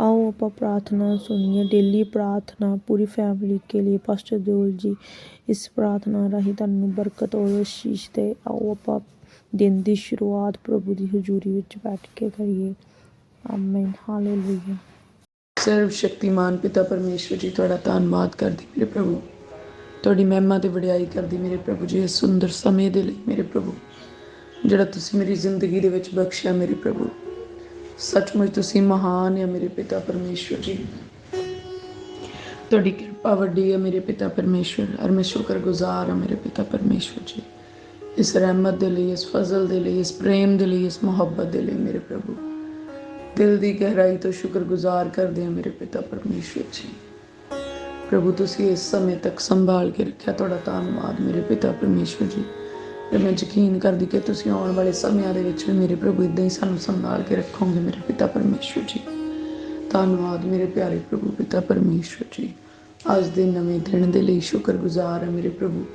आओ ਆਪਾਂ प्रार्थना सुनिए डेली प्रार्थना पूरी फैमिली के लिए पास्टर ਦਿਓਲ ਜੀ ਇਸ ਪ੍ਰਾਰਥਨਾ ਰਾਹੀਂ ਤੁਹਾਨੂੰ ਬਰਕਤ ਔਰ ਆਸ਼ੀਸ਼ ਦੇ ਆਓ ਆਪਾਂ ਦਿਨ ਦੀ ਸ਼ੁਰੂਆਤ ਪ੍ਰਭੂ ਦੀ ਹਜ਼ੂਰੀ ਵਿੱਚ ਬੈਠ ਕੇ ਕਰੀਏ ਆਮੀਨ ਹਾਲੇਲੂਇਆ ਸਰਵ ਸ਼ਕਤੀਮਾਨ ਪਿਤਾ ਪਰਮੇਸ਼ਵਰ ਜੀ ਤੁਹਾਡਾ ਧੰਨਵਾਦ ਕਰਦੀ ਮੇਰੇ ਪ੍ਰਭੂ ਤੁਹਾਡੀ ਮਹਿਮਾ ਤੇ ਵਡਿਆਈ ਕਰਦੀ ਮੇਰੇ ਪ੍ਰਭੂ ਜੀ ਇਸ ਸੁੰਦਰ ਸਮੇਂ ਦੇ ਲਈ ਮੇਰੇ ਪ੍ਰਭੂ ਜਿਹੜਾ ਤੁਸੀਂ ਮੇਰੀ ਜ਼ਿੰਦਗੀ ਦੇ ਵਿੱਚ ਬਖਸ਼ਿਆ ਮੇਰੇ ਪ੍ਰਭੂ ਸੱਚਮੁੱਚ ਤੁਸੀਂ ਮਹਾਨ ਹੈ ਮੇਰੇ ਪਿਤਾ ਪਰਮੇਸ਼ਵਰ ਜੀ। ਤੁਹਾਡੀ ਕਿਰਪਾ ਵੱਡੀ ਹੈ ਮੇਰੇ ਪਿਤਾ ਪਰਮੇਸ਼ਵਰ ਔਰ ਮੈਂ ਸ਼ੁਕਰਗੁਜ਼ਾਰ ਹਾਂ ਮੇਰੇ ਪਿਤਾ ਪਰਮੇਸ਼ਵਰ ਜੀ। ਇਸ ਰਹਿਮਤ ਦੇ ਲਈ, ਇਸ ਫਜ਼ਲ ਦੇ ਲਈ, ਇਸ ਪ੍ਰੇਮ ਦੇ ਲਈ, ਇਸ ਮੁਹੱਬਤ ਦੇ ਲਈ ਮੇਰੇ ਪ੍ਰਭੂ। ਦਿਲ ਦੀ ਗਹਿਰਾਈ ਤੋਂ ਸ਼ੁਕਰਗੁਜ਼ਾਰ ਕਰਦੇ ਹਾਂ ਮੇਰੇ ਪਿਤਾ ਪਰਮੇਸ਼ਵਰ ਜੀ। ਪ੍ਰਭੂ, ਤੁਸੀਂ ਇਸ ਸਮੇਂ ਤੱਕ ਸੰਭਾਲ ਕੇ ਰੱਖਿਆ ਤੁਹਾਡਾ ਧੰਨਵਾਦ ਮੇਰੇ ਪਿਤਾ ਪਰਮੇਸ਼ਵਰ ਜੀ। ਤੇ ਮੈਂ ਯਕੀਨ ਕਰਦੀ ਕਿ ਤੁਸੀਂ ਆਉਣ ਵਾਲੇ ਸਮਿਆਂ ਦੇ ਵਿੱਚ ਵੀ ਮੇਰੇ ਪ੍ਰਭੂ ਇਦਾਂ ਹੀ ਸਾਨੂੰ ਸੰਭਾਲ ਕੇ ਰੱਖੋਗੇ, ਮੇਰੇ ਪਿਤਾ ਪਰਮੇਸ਼ਵਰ ਜੀ। ਧੰਨਵਾਦ ਮੇਰੇ ਪਿਆਰੇ ਪ੍ਰਭੂ ਪਿਤਾ ਪਰਮੇਸ਼ਵਰ ਜੀ। ਅੱਜ ਦੇ ਨਵੇਂ ਦਿਨ ਦੇ ਲਈ ਸ਼ੁਕਰਗੁਜ਼ਾਰ ਹਾਂ ਮੇਰੇ ਪ੍ਰਭੂ।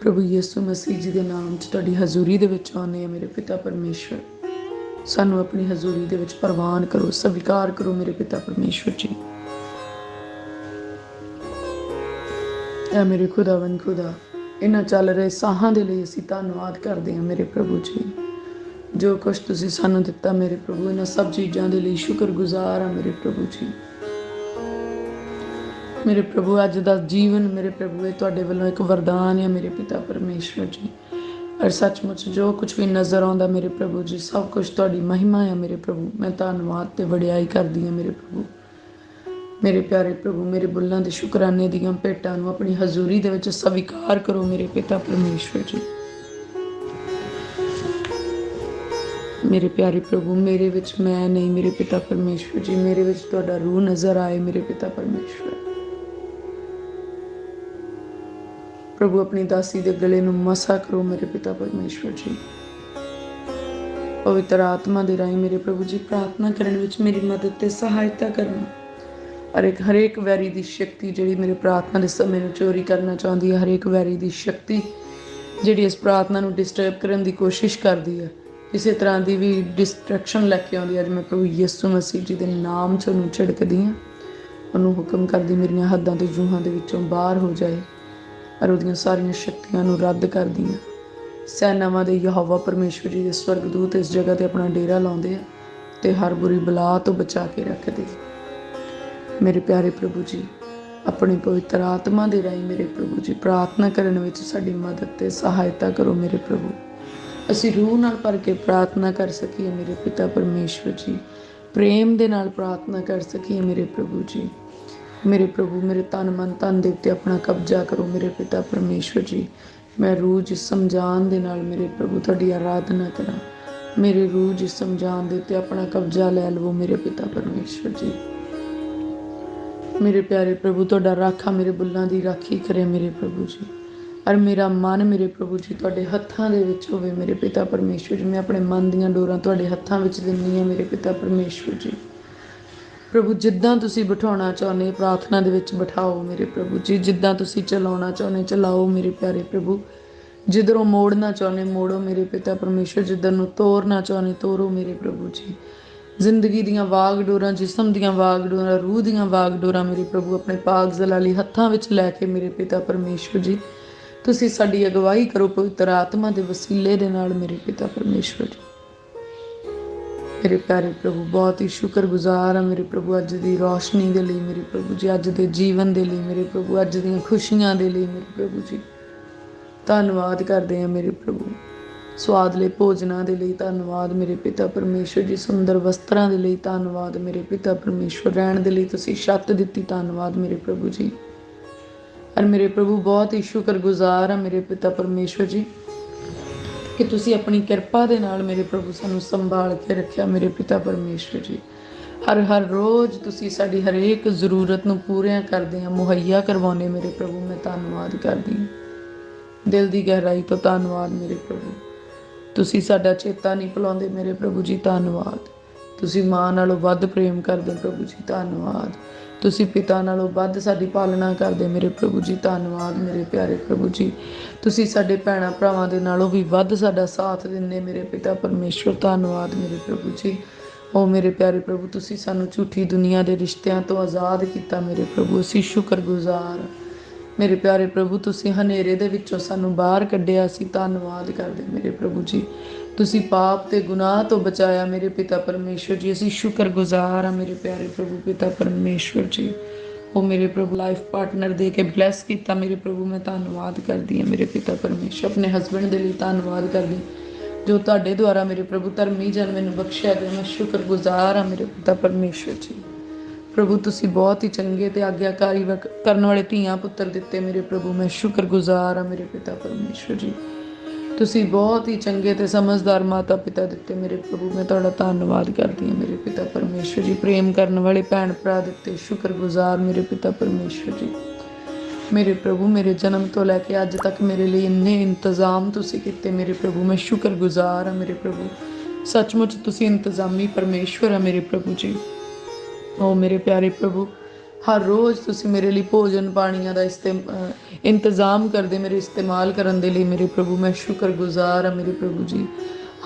ਪ੍ਰਭੂ ਯਿਸੂ ਮਸੀਹ ਜੀ ਦੇ ਨਾਮ 'ਚ ਤੁਹਾਡੀ ਹਜ਼ੂਰੀ ਦੇ ਵਿੱਚ ਆਉਂਦੇ ਆ ਮੇਰੇ ਪਿਤਾ ਪਰਮੇਸ਼ਵਰ। ਸਾਨੂੰ ਆਪਣੀ ਹਜ਼ੂਰੀ ਦੇ ਵਿੱਚ ਪ੍ਰਵਾਨ ਕਰੋ, ਸਵੀਕਾਰ ਕਰੋ ਮੇਰੇ ਪਿਤਾ ਪਰਮੇਸ਼ਵਰ ਜੀ। ਐ ਮੇਰੇ ਖੁਦਾਵੰ ਖੁਦਾ ਇਹਨਾਂ ਚੱਲ ਰਹੇ ਸਾਹਾਂ ਦੇ ਲਈ ਅਸੀਂ ਧੰਨਵਾਦ ਕਰਦੇ ਹਾਂ ਮੇਰੇ ਪ੍ਰਭੂ ਜੀ। ਜੋ ਕੁਝ ਤੁਸੀਂ ਸਾਨੂੰ ਦਿੱਤਾ ਮੇਰੇ ਪ੍ਰਭੂ, ਇਹਨਾਂ ਸਭ ਚੀਜ਼ਾਂ ਦੇ ਲਈ ਸ਼ੁਕਰਗੁਜ਼ਾਰ ਹਾਂ ਮੇਰੇ ਪ੍ਰਭੂ ਜੀ। ਮੇਰੇ ਪ੍ਰਭੂ, ਅੱਜ ਦਾ ਜੀਵਨ ਮੇਰੇ ਪ੍ਰਭੂ, ਇਹ ਤੁਹਾਡੇ ਵੱਲੋਂ ਇੱਕ ਵਰਦਾਨ ਹੈ ਮੇਰੇ ਪਿਤਾ ਪਰਮੇਸ਼ਵਰ ਜੀ। ਔਰ ਸੱਚਮੁੱਚ ਜੋ ਕੁਝ ਵੀ ਨਜ਼ਰ ਆਉਂਦਾ ਮੇਰੇ ਪ੍ਰਭੂ ਜੀ, ਸਭ ਕੁਝ ਤੁਹਾਡੀ ਮਹਿਮਾ ਹੈ ਮੇਰੇ ਪ੍ਰਭੂ। ਮੈਂ ਧੰਨਵਾਦ ਤੇ ਵਡਿਆਈ ਕਰਦੀ ਹਾਂ ਮੇਰੇ ਪ੍ਰਭੂ। ਮੇਰੇ ਪਿਆਰੇ ਪ੍ਰਭੂ, ਮੇਰੇ ਬੁੱਲਾਂ ਦੇ ਸ਼ੁਕਰਾਨੇ ਦੀਆਂ ਭੇਟਾਂ ਨੂੰ ਆਪਣੀ ਹਜ਼ੂਰੀ ਦੇ ਵਿੱਚ ਸਵੀਕਾਰ ਕਰੋ ਮੇਰੇ ਪਿਤਾ ਪਰਮੇਸ਼ਵਰ ਜੀ। ਮੇਰੇ ਪਿਆਰੇ ਪ੍ਰਭੂ, ਮੇਰੇ ਵਿੱਚ ਮੈਂ ਨਹੀਂ, ਮੇਰੇ ਪਿਤਾ ਪਰਮੇਸ਼ਵਰ ਜੀ, ਮੇਰੇ ਵਿੱਚ ਤੁਹਾਡਾ ਰੂਹ ਨਜ਼ਰ ਆਏ ਮੇਰੇ ਪਿਤਾ ਪਰਮੇਸ਼ਵਰ। ਪ੍ਰਭੂ, ਆਪਣੀ ਦਾਸੀ ਦੇ ਗਲੇ ਨੂੰ ਮਸਾ ਕਰੋ ਮੇਰੇ ਪਿਤਾ ਪਰਮੇਸ਼ਵਰ ਜੀ। ਪਵਿੱਤਰ ਆਤਮਾ ਦੇ ਰਾਹੀਂ ਮੇਰੇ ਪ੍ਰਭੂ ਜੀ, ਪ੍ਰਾਰਥਨਾ ਕਰਨ ਵਿੱਚ ਮੇਰੀ ਮਦਦ ਤੇ ਸਹਾਇਤਾ ਕਰਨਾ। ਹਰ ਇੱਕ ਹਰੇਕ ਵੈਰੀ ਦੀ ਸ਼ਕਤੀ ਜਿਹੜੀ ਮੇਰੇ ਪ੍ਰਾਰਥਨਾ ਦੇ ਸਮੇਂ ਨੂੰ ਚੋਰੀ ਕਰਨਾ ਚਾਹੁੰਦੀ ਹੈ, ਹਰੇਕ ਵੈਰੀ ਦੀ ਸ਼ਕਤੀ ਜਿਹੜੀ ਇਸ ਪ੍ਰਾਰਥਨਾ ਨੂੰ ਡਿਸਟਰਬ ਕਰਨ ਦੀ ਕੋਸ਼ਿਸ਼ ਕਰਦੀ ਹੈ। ਕਿਸੇ ਤਰ੍ਹਾਂ ਦੀ ਵੀ ਡਿਸਟਰੈਕਸ਼ਨ ਲੈ ਕੇ ਆਉਂਦੀ ਹੈ। ਅੱਜ ਮੈਂ ਪ੍ਰਭੂ ਯਿਸੂ ਮਸੀਹ ਜੀ ਦੇ ਨਾਮ 'ਚ ਉਹਨੂੰ ਝਿੜਕਦੀ ਹਾਂ। ਉਹਨੂੰ ਹੁਕਮ ਕਰਦੀ ਮੇਰੀਆਂ ਹੱਦਾਂ ਤੇ ਜੂਹਾਂ ਦੇ ਵਿੱਚੋਂ ਬਾਹਰ ਹੋ ਜਾਏ ਔਰ ਉਹਦੀਆਂ ਸਾਰੀਆਂ ਸ਼ਕਤੀਆਂ ਨੂੰ ਰੱਦ ਕਰਦੀ ਹਾਂ। ਸੈਨਾਵਾਂ ਦੇ ਯਹੋਵਾ ਪਰਮੇਸ਼ਵਰ ਜੀ ਦੇ ਸਵਰਗਦੂਤ ਇਸ ਜਗ੍ਹਾ ਤੇ ਆਪਣਾ ਡੇਰਾ ਲਾਉਂਦੇ ਆ ਤੇ ਹਰ ਬੁਰੀ ਬਲਾ ਤੋਂ ਬਚਾ ਕੇ ਰੱਖਦੇ ਮੇਰੇ ਪਿਆਰੇ ਪ੍ਰਭੂ ਜੀ, ਆਪਣੀ ਪਵਿੱਤਰ ਆਤਮਾ ਦੇ ਰਾਹੀਂ ਮੇਰੇ ਪ੍ਰਭੂ ਜੀ, ਪ੍ਰਾਰਥਨਾ ਕਰਨ ਵਿੱਚ ਸਾਡੀ ਮਦਦ ਤੇ ਸਹਾਇਤਾ ਕਰੋ ਮੇਰੇ ਪ੍ਰਭੂ। ਅਸੀਂ ਰੂਹ ਨਾਲ ਭਰ ਕੇ ਪ੍ਰਾਰਥਨਾ ਕਰ ਸਕੀਏ ਮੇਰੇ ਪਿਤਾ ਪਰਮੇਸ਼ਵਰ ਜੀ। ਪ੍ਰੇਮ ਦੇ ਨਾਲ ਪ੍ਰਾਰਥਨਾ ਕਰ ਸਕੀਏ ਮੇਰੇ ਪ੍ਰਭੂ ਜੀ। ਮੇਰੇ ਪ੍ਰਭੂ, ਮੇਰੇ ਤਨ ਮਨ ਤਨ ਦੇ ਉੱਤੇ ਆਪਣਾ ਕਬਜ਼ਾ ਕਰੋ ਮੇਰੇ ਪਿਤਾ ਪਰਮੇਸ਼ਵਰ ਜੀ। ਮੈਂ ਰੂਹ ਜਿਸਮ ਜਾਨ ਦੇ ਨਾਲ ਮੇਰੇ ਪ੍ਰਭੂ ਤੁਹਾਡੀ ਆਰਾਧਨਾ ਕਰਾਂ। ਮੇਰੇ ਰੂਹ ਜਿਸਮ ਜਾਨ ਦੇ ਉੱਤੇ ਆਪਣਾ ਕਬਜ਼ਾ ਲੈ ਲਵੋ ਮੇਰੇ ਪਿਤਾ ਪਰਮੇਸ਼ਵਰ ਜੀ। ਮੇਰੇ ਪਿਆਰੇ ਪ੍ਰਭੂ, ਤੁਹਾਡਾ ਰਾਖਾ ਮੇਰੇ ਬੁੱਲਾਂ ਦੀ ਰਾਖੀ ਕਰੇ ਮੇਰੇ ਪ੍ਰਭੂ ਜੀ। ਔਰ ਮੇਰਾ ਮਨ ਮੇਰੇ ਪ੍ਰਭੂ ਜੀ, ਤੁਹਾਡੇ ਹੱਥਾਂ ਦੇ ਵਿੱਚ ਹੋਵੇ ਮੇਰੇ ਪਿਤਾ ਪਰਮੇਸ਼ਵਰ ਜੀ। ਮੈਂ ਆਪਣੇ ਮਨ ਦੀਆਂ ਡੋਰਾਂ ਤੁਹਾਡੇ ਹੱਥਾਂ ਵਿੱਚ ਦਿੰਨੀ ਹਾਂ ਮੇਰੇ ਪਿਤਾ ਪਰਮੇਸ਼ਵਰ ਜੀ। ਪ੍ਰਭੂ, ਜਿੱਦਾਂ ਤੁਸੀਂ ਬਿਠਾਉਣਾ ਚਾਹੁੰਦੇ, ਪ੍ਰਾਰਥਨਾ ਦੇ ਵਿੱਚ ਬਿਠਾਓ ਮੇਰੇ ਪ੍ਰਭੂ ਜੀ। ਜਿੱਦਾਂ ਤੁਸੀਂ ਚਲਾਉਣਾ ਚਾਹੁੰਦੇ, ਚਲਾਓ ਮੇਰੇ ਪਿਆਰੇ ਪ੍ਰਭੂ। ਜਿੱਧਰੋਂ ਮੋੜਨਾ ਚਾਹੁੰਦੇ, ਮੋੜੋ ਮੇਰੇ ਪਿਤਾ ਪਰਮੇਸ਼ਵਰ। ਜਿੱਧਰ ਨੂੰ ਤੋਰਨਾ ਚਾਹੁੰਦੇ, ਤੋਰੋ ਮੇਰੇ ਪ੍ਰਭੂ ਜੀ। ਜ਼ਿੰਦਗੀ ਦੀਆਂ ਵਾਗਡੋਰਾਂ ਜਿਸਮ ਦੀਆਂ ਵਾਗਡੋਰਾਂ ਰੂਹ ਦੀਆਂ ਵਾਗਡੋਰਾਂ ਮੇਰੇ ਪ੍ਰਭੂ ਆਪਣੇ ਪਾਕ ਜ਼ਲਾਲੀ ਹੱਥਾਂ ਵਿੱਚ ਲੈ ਕੇ ਮੇਰੇ ਪਿਤਾ ਪਰਮੇਸ਼ਵਰ ਜੀ। ਤੁਸੀਂ ਸਾਡੀ ਅਗਵਾਈ ਕਰੋ, ਪਵਿੱਤਰ ਆਤਮਾ ਦੇ ਵਸੀਲੇ ਦੇ ਨਾਲ ਮੇਰੇ ਪਿਤਾ ਪਰਮੇਸ਼ਵਰ ਜੀ। ਮੇਰੇ ਪਿਆਰੇ ਪ੍ਰਭੂ, ਬਹੁਤ ਹੀ ਸ਼ੁਕਰਗੁਜ਼ਾਰ ਹਾਂ ਮੇਰੇ ਪ੍ਰਭੂ, ਅੱਜ ਦੀ ਰੋਸ਼ਨੀ ਦੇ ਲਈ ਮੇਰੇ ਪ੍ਰਭੂ ਜੀ, ਅੱਜ ਦੇ ਜੀਵਨ ਦੇ ਲਈ ਮੇਰੇ ਪ੍ਰਭੂ, ਅੱਜ ਦੀਆਂ ਖੁਸ਼ੀਆਂ ਦੇ ਲਈ ਮੇਰੇ ਪ੍ਰਭੂ ਜੀ। ਧੰਨਵਾਦ ਕਰਦੇ ਹਾਂ ਮੇਰੇ ਪ੍ਰਭੂ। ਸਵਾਦਲੇ ਭੋਜਨਾਂ ਦੇ ਲਈ ਧੰਨਵਾਦ, ਮੇਰੇ ਪਿਤਾ ਪਰਮੇਸ਼ਵਰ ਜੀ। ਸੁੰਦਰ ਵਸਤਰਾਂ ਦੇ ਲਈ ਧੰਨਵਾਦ, ਮੇਰੇ ਪਿਤਾ ਪਰਮੇਸ਼ਵਰ। ਰਹਿਣ ਦੇ ਲਈ ਤੁਸੀਂ ਛੱਤ ਦਿੱਤੀ ਧੰਨਵਾਦ, ਮੇਰੇ ਪ੍ਰਭੂ ਜੀ। ਔਰ ਮੇਰੇ ਪ੍ਰਭੂ, ਬਹੁਤ ਹੀ ਸ਼ੁਕਰਗੁਜ਼ਾਰ ਆ ਮੇਰੇ ਪਿਤਾ ਪਰਮੇਸ਼ਵਰ ਜੀ, ਕਿ ਤੁਸੀਂ ਆਪਣੀ ਕਿਰਪਾ ਦੇ ਨਾਲ ਮੇਰੇ ਪ੍ਰਭੂ ਸਾਨੂੰ ਸੰਭਾਲ ਕੇ ਰੱਖਿਆ, ਮੇਰੇ ਪਿਤਾ ਪਰਮੇਸ਼ਵਰ ਜੀ। ਹਰ ਹਰ ਰੋਜ਼ ਤੁਸੀਂ ਸਾਡੀ ਹਰੇਕ ਜ਼ਰੂਰਤ ਨੂੰ ਪੂਰੀਆਂ ਕਰਦੇ ਆ, ਮੁਹੱਈਆ ਕਰਵਾਉਂਦੇ ਮੇਰੇ ਪ੍ਰਭੂ, ਮੈਂ ਧੰਨਵਾਦ ਕਰਦੀ ਹਾਂ। ਦਿਲ ਦੀ ਗਹਿਰਾਈ ਤੋਂ ਧੰਨਵਾਦ ਮੇਰੇ ਪ੍ਰਭੂ। ਤੁਸੀਂ ਸਾਡਾ ਚੇਤਾ ਨਹੀਂ ਭੁਲਾਉਂਦੇ ਮੇਰੇ ਪ੍ਰਭੂ ਜੀ, ਧੰਨਵਾਦ। ਤੁਸੀਂ ਮਾਂ ਨਾਲੋਂ ਵੱਧ ਪ੍ਰੇਮ ਕਰਦੇ ਪ੍ਰਭੂ ਜੀ, ਧੰਨਵਾਦ। ਤੁਸੀਂ ਪਿਤਾ ਨਾਲੋਂ ਵੱਧ ਸਾਡੀ ਪਾਲਣਾ ਕਰਦੇ ਮੇਰੇ ਪ੍ਰਭੂ ਜੀ, ਧੰਨਵਾਦ ਮੇਰੇ ਪਿਆਰੇ ਪ੍ਰਭੂ ਜੀ। ਤੁਸੀਂ ਸਾਡੇ ਭੈਣਾਂ ਭਰਾਵਾਂ ਦੇ ਨਾਲੋਂ ਵੀ ਵੱਧ ਸਾਡਾ ਸਾਥ ਦਿੰਦੇ ਮੇਰੇ ਪਿਤਾ ਪਰਮੇਸ਼ਵਰ, ਧੰਨਵਾਦ ਮੇਰੇ ਪ੍ਰਭੂ ਜੀ। ਓ ਮੇਰੇ ਪਿਆਰੇ ਪ੍ਰਭੂ, ਤੁਸੀਂ ਸਾਨੂੰ ਝੂਠੀ ਦੁਨੀਆ ਦੇ ਰਿਸ਼ਤਿਆਂ ਤੋਂ ਆਜ਼ਾਦ ਕੀਤਾ ਮੇਰੇ ਪ੍ਰਭੂ। ਅਸੀਂ ਸ਼ੁਕਰਗੁਜ਼ਾਰ ਹਾਂ। ਮੇਰੇ ਪਿਆਰੇ ਪ੍ਰਭੂ, ਤੁਸੀਂ ਹਨੇਰੇ ਦੇ ਵਿੱਚੋਂ ਸਾਨੂੰ ਬਾਹਰ ਕੱਢਿਆ ਅਸੀਂ ਧੰਨਵਾਦ ਕਰਦੇ ਮੇਰੇ ਪ੍ਰਭੂ ਜੀ। ਤੁਸੀਂ ਪਾਪ ਤੇ ਗੁਨਾਹ ਤੋਂ ਬਚਾਇਆ ਮੇਰੇ ਪਿਤਾ ਪਰਮੇਸ਼ਵਰ ਜੀ। ਅਸੀਂ ਸ਼ੁਕਰਗੁਜ਼ਾਰ ਹਾਂ ਮੇਰੇ ਪਿਆਰੇ ਪ੍ਰਭੂ, ਪਿਤਾ ਪਰਮੇਸ਼ਵਰ ਜੀ। ਉਹ ਮੇਰੇ ਪ੍ਰਭੂ ਲਾਈਫ ਪਾਰਟਨਰ ਦੇ ਕੇ ਬਲੈਸ ਕੀਤਾ ਮੇਰੇ ਪ੍ਰਭੂ। ਮੈਂ ਧੰਨਵਾਦ ਕਰਦੀ ਹਾਂ ਮੇਰੇ ਪਿਤਾ ਪਰਮੇਸ਼ਵਰ। ਆਪਣੇ ਹਸਬੰਡ ਦੇ ਲਈ ਧੰਨਵਾਦ ਕਰਦੀ ਜੋ ਤੁਹਾਡੇ ਦੁਆਰਾ ਮੇਰੇ ਪ੍ਰਭੂ ਧਰਮੀ ਜਨ ਮੈਨੂੰ ਬਖਸ਼ਿਆ ਗਿਆ, ਮੈਂ ਸ਼ੁਕਰਗੁਜ਼ਾਰ ਹਾਂ ਮੇਰੇ ਪਿਤਾ ਪਰਮੇਸ਼ਵਰ ਜੀ। ਪ੍ਰਭੂ, ਤੁਸੀਂ ਬਹੁਤ ਹੀ ਚੰਗੇ ਤੇ ਆਗਿਆਕਾਰੀ ਵਕ- ਕਰਨ ਵਾਲੇ ਧੀਆਂ ਪੁੱਤਰ ਦਿੱਤੇ ਮੇਰੇ ਪ੍ਰਭੂ। ਮੈਂ ਸ਼ੁਕਰਗੁਜ਼ਾਰ ਹਾਂ ਮੇਰੇ ਪਿਤਾ ਪਰਮੇਸ਼ਵਰ ਜੀ। ਤੁਸੀਂ ਬਹੁਤ ਹੀ ਚੰਗੇ ਤੇ ਸਮਝਦਾਰ ਮਾਤਾ ਪਿਤਾ ਦਿੱਤੇ ਮੇਰੇ ਪ੍ਰਭੂ। ਮੈਂ ਤੁਹਾਡਾ ਧੰਨਵਾਦ ਕਰਦੀ ਹਾਂ ਮੇਰੇ ਪਿਤਾ ਪਰਮੇਸ਼ਵਰ ਜੀ। ਪ੍ਰੇਮ ਕਰਨ ਵਾਲੇ ਭੈਣ ਭਰਾ ਦਿੱਤੇ, ਸ਼ੁਕਰਗੁਜ਼ਾਰ ਮੇਰੇ ਪਿਤਾ ਪਰਮੇਸ਼ਵਰ ਜੀ। ਮੇਰੇ ਪ੍ਰਭੂ, ਮੇਰੇ ਜਨਮ ਤੋਂ ਲੈ ਕੇ ਅੱਜ ਤੱਕ ਮੇਰੇ ਲਈ ਇੰਨੇ ਇੰਤਜ਼ਾਮ ਤੁਸੀਂ ਕੀਤੇ ਮੇਰੇ ਪ੍ਰਭੂ। ਮੈਂ ਸ਼ੁਕਰਗੁਜ਼ਾਰ ਹਾਂ ਮੇਰੇ ਪ੍ਰਭੂ। ਸੱਚਮੁੱਚ ਤੁਸੀਂ ਇੰਤਜ਼ਾਮੀ ਪਰਮੇਸ਼ਵਰ ਆ ਮੇਰੇ ਪ੍ਰਭੂ ਜੀ। ਓ ਮੇਰੇ ਪਿਆਰੇ ਪ੍ਰਭੂ, ਹਰ ਰੋਜ਼ ਤੁਸੀਂ ਮੇਰੇ ਲਈ ਭੋਜਨ ਪਾਣੀਆਂ ਦਾ ਇਸਤੇਮ ਇੰਤਜ਼ਾਮ ਕਰਦੇ ਮੇਰੇ ਇਸਤੇਮਾਲ ਕਰਨ ਦੇ ਲਈ ਮੇਰੇ ਪ੍ਰਭੂ, ਮੈਂ ਸ਼ੁਕਰਗੁਜ਼ਾਰ ਹਾਂ ਮੇਰੇ ਪ੍ਰਭੂ ਜੀ।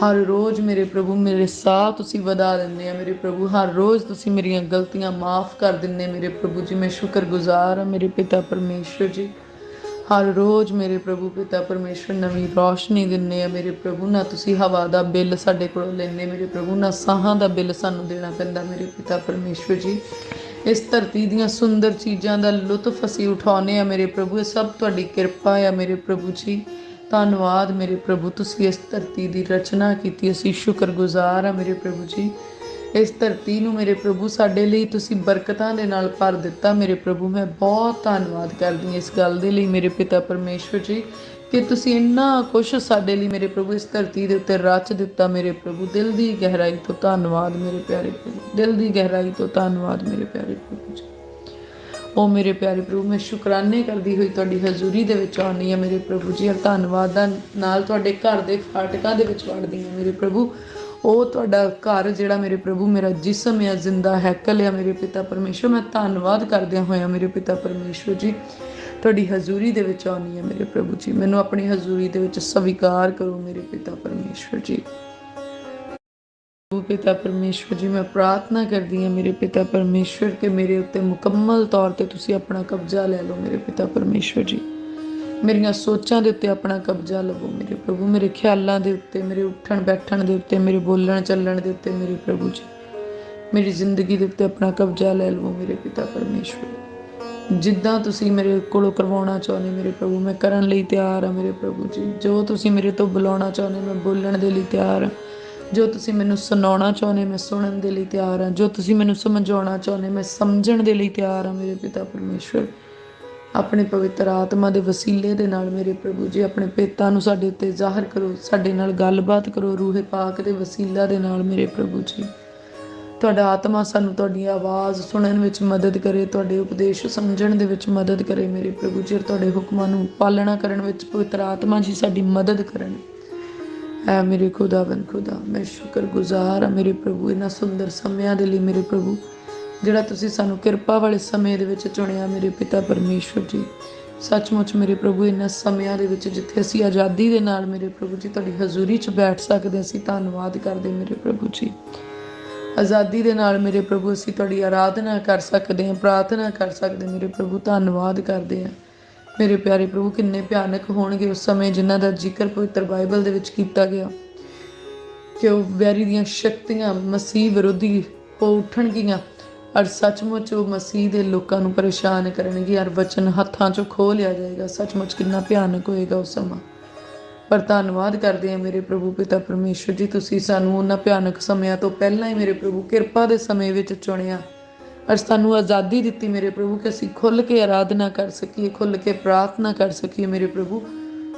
ਹਰ ਰੋਜ਼ ਮੇਰੇ ਪ੍ਰਭੂ, ਮੇਰੇ ਸਾਹ ਤੁਸੀਂ ਵਧਾ ਦਿੰਦੇ ਆ ਮੇਰੇ ਪ੍ਰਭੂ, ਹਰ ਰੋਜ਼ ਤੁਸੀਂ ਮੇਰੀਆਂ ਗਲਤੀਆਂ ਮਾਫ ਕਰ ਦਿੰਦੇ ਮੇਰੇ ਪ੍ਰਭੂ ਜੀ, ਮੈਂ ਸ਼ੁਕਰਗੁਜ਼ਾਰ ਹਾਂ ਮੇਰੇ ਪਿਤਾ ਪਰਮੇਸ਼ਵਰ ਜੀ। ਹਰ ਰੋਜ਼ ਮੇਰੇ ਪ੍ਰਭੂ ਪਿਤਾ ਪਰਮੇਸ਼ਵਰ ਨਵੀਂ ਰੌਸ਼ਨੀ ਦਿੰਦੇ ਆ। ਮੇਰੇ ਪ੍ਰਭੂ, ਨਾ ਤੁਸੀਂ ਹਵਾ ਦਾ ਬਿੱਲ ਸਾਡੇ ਕੋਲੋਂ ਲੈਂਦੇ। ਮੇਰੇ ਪ੍ਰਭੂ, ਨਾ ਸਾਹਾਂ ਦਾ ਬਿੱਲ ਸਾਨੂੰ ਦੇਣਾ ਪੈਂਦਾ, ਮੇਰੇ ਪਿਤਾ ਪਰਮੇਸ਼ਵਰ ਜੀ। ਇਸ ਧਰਤੀ ਦੀਆਂ ਸੁੰਦਰ ਚੀਜ਼ਾਂ ਦਾ ਲੁਤਫ ਅਸੀਂ ਉਠਾਉਂਦੇ ਆ। ਮੇਰੇ ਪ੍ਰਭੂ, ਇਹ ਸਭ ਤੁਹਾਡੀ ਕਿਰਪਾ ਆ ਮੇਰੇ ਪ੍ਰਭੂ ਜੀ। ਧੰਨਵਾਦ ਮੇਰੇ ਪ੍ਰਭੂ, ਤੁਸੀਂ ਇਸ ਧਰਤੀ ਦੀ ਰਚਨਾ ਕੀਤੀ। ਅਸੀਂ ਸ਼ੁਕਰਗੁਜ਼ਾਰ ਆ ਮੇਰੇ ਪ੍ਰਭੂ ਜੀ। ਇਸ ਧਰਤੀ ਨੂੰ ਮੇਰੇ ਪ੍ਰਭੂ, ਸਾਡੇ ਲਈ ਤੁਸੀਂ ਬਰਕਤਾਂ ਦੇ ਨਾਲ ਭਰ ਦਿੱਤਾ ਮੇਰੇ ਪ੍ਰਭੂ। ਮੈਂ ਬਹੁਤ ਧੰਨਵਾਦ ਕਰਦੀ ਹਾਂ ਇਸ ਗੱਲ ਦੇ ਲਈ ਮੇਰੇ ਪਿਤਾ ਪਰਮੇਸ਼ਵਰ ਜੀ, ਕਿ ਤੁਸੀਂ ਇੰਨਾ ਕੁਝ ਸਾਡੇ ਲਈ ਮੇਰੇ ਪ੍ਰਭੂ, ਇਸ ਧਰਤੀ ਦੇ ਉੱਤੇ ਰਚ ਦਿੱਤਾ ਮੇਰੇ ਪ੍ਰਭੂ। ਦਿਲ ਦੀ ਗਹਿਰਾਈ ਤੋਂ ਧੰਨਵਾਦ ਮੇਰੇ ਪਿਆਰੇ ਪ੍ਰਭੂ। ਦਿਲ ਦੀ ਗਹਿਰਾਈ ਤੋਂ ਧੰਨਵਾਦ ਮੇਰੇ ਪਿਆਰੇ ਪ੍ਰਭੂ ਜੀ। ਉਹ ਮੇਰੇ ਪਿਆਰੇ ਪ੍ਰਭੂ, ਮੈਂ ਸ਼ੁਕਰਾਨੇ ਕਰਦੀ ਹੋਈ ਤੁਹਾਡੀ ਹਜ਼ੂਰੀ ਦੇ ਵਿੱਚ ਆਉਣੀ ਆ ਮੇਰੇ ਪ੍ਰਭੂ ਜੀ, ਔਰ ਧੰਨਵਾਦ ਦਾ ਨਾਲ ਤੁਹਾਡੇ ਘਰ ਦੇ ਫਾਟਕਾਂ ਦੇ ਵਿੱਚ ਵੜਦੀ ਹਾਂ ਮੇਰੇ ਪ੍ਰਭੂ। ਉਹ ਤੁਹਾਡਾ ਘਰ ਜਿਹੜਾ ਮੇਰੇ ਪ੍ਰਭੂ, ਮੇਰਾ ਜਿਸਮ ਆ, ਜ਼ਿੰਦਾ ਹੈਕਲ ਆ ਮੇਰੇ ਪਿਤਾ ਪਰਮੇਸ਼ਵਰ। ਮੈਂ ਧੰਨਵਾਦ ਕਰਦਿਆਂ ਹੋਇਆ ਮੇਰੇ ਪਿਤਾ ਪਰਮੇਸ਼ਵਰ ਜੀ, ਤੁਹਾਡੀ ਹਜ਼ੂਰੀ ਦੇ ਵਿੱਚ ਆਉਣੀ ਹੈ ਮੇਰੇ ਪ੍ਰਭੂ ਜੀ। ਮੈਨੂੰ ਆਪਣੀ ਹਜ਼ੂਰੀ ਦੇ ਵਿੱਚ ਸਵੀਕਾਰ ਕਰੋ ਮੇਰੇ ਪਿਤਾ ਪਰਮੇਸ਼ਵਰ ਜੀ। ਪ੍ਰਭੂ ਪਿਤਾ ਪਰਮੇਸ਼ਵਰ ਜੀ, ਮੈਂ ਪ੍ਰਾਰਥਨਾ ਕਰਦੀ ਹਾਂ ਮੇਰੇ ਪਿਤਾ ਪਰਮੇਸ਼ਵਰ, ਕਿ ਮੇਰੇ ਉੱਤੇ ਮੁਕੰਮਲ ਤੌਰ ਤੇ ਤੁਸੀਂ ਆਪਣਾ ਕਬਜ਼ਾ ਲੈ ਲਓ ਮੇਰੇ ਪਿਤਾ ਪਰਮੇਸ਼ਵਰ ਜੀ। ਮੇਰੀਆਂ ਸੋਚਾਂ ਦੇ ਉੱਤੇ ਆਪਣਾ ਕਬਜ਼ਾ ਲਵੋ ਮੇਰੇ ਪ੍ਰਭੂ, ਮੇਰੇ ਖਿਆਲਾਂ ਦੇ ਉੱਤੇ, ਮੇਰੇ ਉੱਠਣ ਬੈਠਣ ਦੇ ਉੱਤੇ, ਮੇਰੇ ਬੋਲਣ ਚੱਲਣ ਦੇ ਉੱਤੇ ਮੇਰੇ ਪ੍ਰਭੂ ਜੀ। ਮੇਰੀ ਜ਼ਿੰਦਗੀ ਦੇ ਉੱਤੇ ਆਪਣਾ ਕਬਜ਼ਾ ਲੈ ਲਵੋ ਮੇਰੇ ਪਿਤਾ ਪਰਮੇਸ਼ਵਰ। ਜਿੱਦਾਂ ਤੁਸੀਂ ਮੇਰੇ ਕੋਲੋਂ ਕਰਵਾਉਣਾ ਚਾਹੁੰਦੇ ਮੇਰੇ ਪ੍ਰਭੂ, ਮੈਂ ਕਰਨ ਲਈ ਤਿਆਰ ਹਾਂ ਮੇਰੇ ਪ੍ਰਭੂ ਜੀ। ਜੋ ਤੁਸੀਂ ਮੇਰੇ ਤੋਂ ਬੁਲਾਉਣਾ ਚਾਹੁੰਦੇ, ਮੈਂ ਬੋਲਣ ਦੇ ਲਈ ਤਿਆਰ ਹਾਂ। ਜੋ ਤੁਸੀਂ ਮੈਨੂੰ ਸੁਣਾਉਣਾ ਚਾਹੁੰਦੇ, ਮੈਂ ਸੁਣਨ ਦੇ ਲਈ ਤਿਆਰ ਹਾਂ। ਜੋ ਤੁਸੀਂ ਮੈਨੂੰ ਸਮਝਾਉਣਾ ਚਾਹੁੰਦੇ, ਮੈਂ ਸਮਝਣ ਦੇ ਲਈ ਤਿਆਰ ਹਾਂ ਮੇਰੇ ਪਿਤਾ ਪਰਮੇਸ਼ਵਰ। ਆਪਣੇ ਪਵਿੱਤਰ ਆਤਮਾ ਦੇ ਵਸੀਲੇ ਦੇ ਨਾਲ ਮੇਰੇ ਪ੍ਰਭੂ ਜੀ, ਆਪਣੇ ਪੇਤਾਂ ਨੂੰ ਸਾਡੇ ਉੱਤੇ ਜ਼ਾਹਰ ਕਰੋ, ਸਾਡੇ ਨਾਲ ਗੱਲਬਾਤ ਕਰੋ, ਰੂਹੇ ਪਾਕ ਦੇ ਵਸੀਲਾ ਦੇ ਨਾਲ ਮੇਰੇ ਪ੍ਰਭੂ ਜੀ। ਤੁਹਾਡਾ ਆਤਮਾ ਸਾਨੂੰ ਤੁਹਾਡੀ ਆਵਾਜ਼ ਸੁਣਨ ਵਿੱਚ ਮਦਦ ਕਰੇ, ਤੁਹਾਡੇ ਉਪਦੇਸ਼ ਸਮਝਣ ਦੇ ਵਿੱਚ ਮਦਦ ਕਰੇ ਮੇਰੇ ਪ੍ਰਭੂ ਜੀ, ਔਰ ਤੁਹਾਡੇ ਹੁਕਮਾਂ ਨੂੰ ਪਾਲਣਾ ਕਰਨ ਵਿੱਚ ਪਵਿੱਤਰ ਆਤਮਾ ਜੀ ਸਾਡੀ ਮਦਦ ਕਰਨ। ਐ ਮੇਰੇ ਖੁਦਾਵੰ ਖੁਦਾ, ਮੈਂ ਸ਼ੁਕਰਗੁਜ਼ਾਰ ਹਾਂ ਮੇਰੇ ਪ੍ਰਭੂ ਇਹਨਾਂ ਸੁੰਦਰ ਸਮਿਆਂ ਦੇ ਲਈ ਮੇਰੇ ਪ੍ਰਭੂ। ਜਿਹੜਾ ਤੁਸੀਂ ਸਾਨੂੰ ਕਿਰਪਾ ਵਾਲੇ ਸਮੇਂ ਦੇ ਵਿੱਚ ਚੁਣਿਆ ਮੇਰੇ ਪਿਤਾ ਪਰਮੇਸ਼ਵਰ ਜੀ। ਸੱਚਮੁੱਚ ਮੇਰੇ ਪ੍ਰਭੂ, ਇਹਨਾਂ ਸਮਿਆਂ ਦੇ ਵਿੱਚ ਜਿੱਥੇ ਅਸੀਂ ਆਜ਼ਾਦੀ ਦੇ ਨਾਲ ਮੇਰੇ ਪ੍ਰਭੂ ਜੀ, ਤੁਹਾਡੀ ਹਜ਼ੂਰੀ 'ਚ ਬੈਠ ਸਕਦੇ ਅਸੀਂ, ਧੰਨਵਾਦ ਕਰਦੇ ਮੇਰੇ ਪ੍ਰਭੂ ਜੀ। ਆਜ਼ਾਦੀ ਦੇ ਨਾਲ ਮੇਰੇ ਪ੍ਰਭੂ, ਅਸੀਂ ਤੁਹਾਡੀ ਆਰਾਧਨਾ ਕਰ ਸਕਦੇ ਹਾਂ, ਪ੍ਰਾਰਥਨਾ ਕਰ ਸਕਦੇ ਮੇਰੇ ਪ੍ਰਭੂ, ਧੰਨਵਾਦ ਕਰਦੇ ਹਾਂ। ਮੇਰੇ ਪਿਆਰੇ ਪ੍ਰਭੂ, ਕਿੰਨੇ ਭਿਆਨਕ ਹੋਣਗੇ ਉਸ ਸਮੇਂ ਜਿਨ੍ਹਾਂ ਦਾ ਜ਼ਿਕਰ ਪਵਿੱਤਰ ਬਾਈਬਲ ਦੇ ਵਿੱਚ ਕੀਤਾ ਗਿਆ। ਕਿ ਉਹ ਵੈਰੀ ਦੀਆਂ ਸ਼ਕਤੀਆਂ ਮਸੀਹ ਵਿਰੋਧੀ ਹੋ ਉੱਠਣਗੀਆਂ। ਔਰ ਸੱਚਮੁੱਚ ਉਹ ਮਸੀਹ ਦੇ ਲੋਕਾਂ ਨੂੰ ਪਰੇਸ਼ਾਨ ਕਰਨਗੇ ਔਰ ਵਚਨ ਹੱਥਾਂ 'ਚੋਂ ਖੋਹ ਲਿਆ ਜਾਏਗਾ। ਸੱਚਮੁੱਚ ਕਿੰਨਾ ਭਿਆਨਕ ਹੋਏਗਾ ਉਹ ਸਮਾਂ। ਪਰ ਧੰਨਵਾਦ ਕਰਦੇ ਹਾਂ ਮੇਰੇ ਪ੍ਰਭੂ ਪਿਤਾ ਪਰਮੇਸ਼ਵਰ ਜੀ, ਤੁਸੀਂ ਸਾਨੂੰ ਉਹਨਾਂ ਭਿਆਨਕ ਸਮਿਆਂ ਤੋਂ ਪਹਿਲਾਂ ਹੀ ਮੇਰੇ ਪ੍ਰਭੂ ਕਿਰਪਾ ਦੇ ਸਮੇਂ ਵਿੱਚ ਚੁਣਿਆ। ਔਰ ਸਾਨੂੰ ਆਜ਼ਾਦੀ ਦਿੱਤੀ ਮੇਰੇ ਪ੍ਰਭੂ ਕਿ ਅਸੀਂ ਖੁੱਲ੍ਹ ਕੇ ਆਰਾਧਨਾ ਕਰ ਸਕੀਏ, ਖੁੱਲ੍ਹ ਕੇ ਪ੍ਰਾਰਥਨਾ ਕਰ ਸਕੀਏ ਮੇਰੇ ਪ੍ਰਭੂ।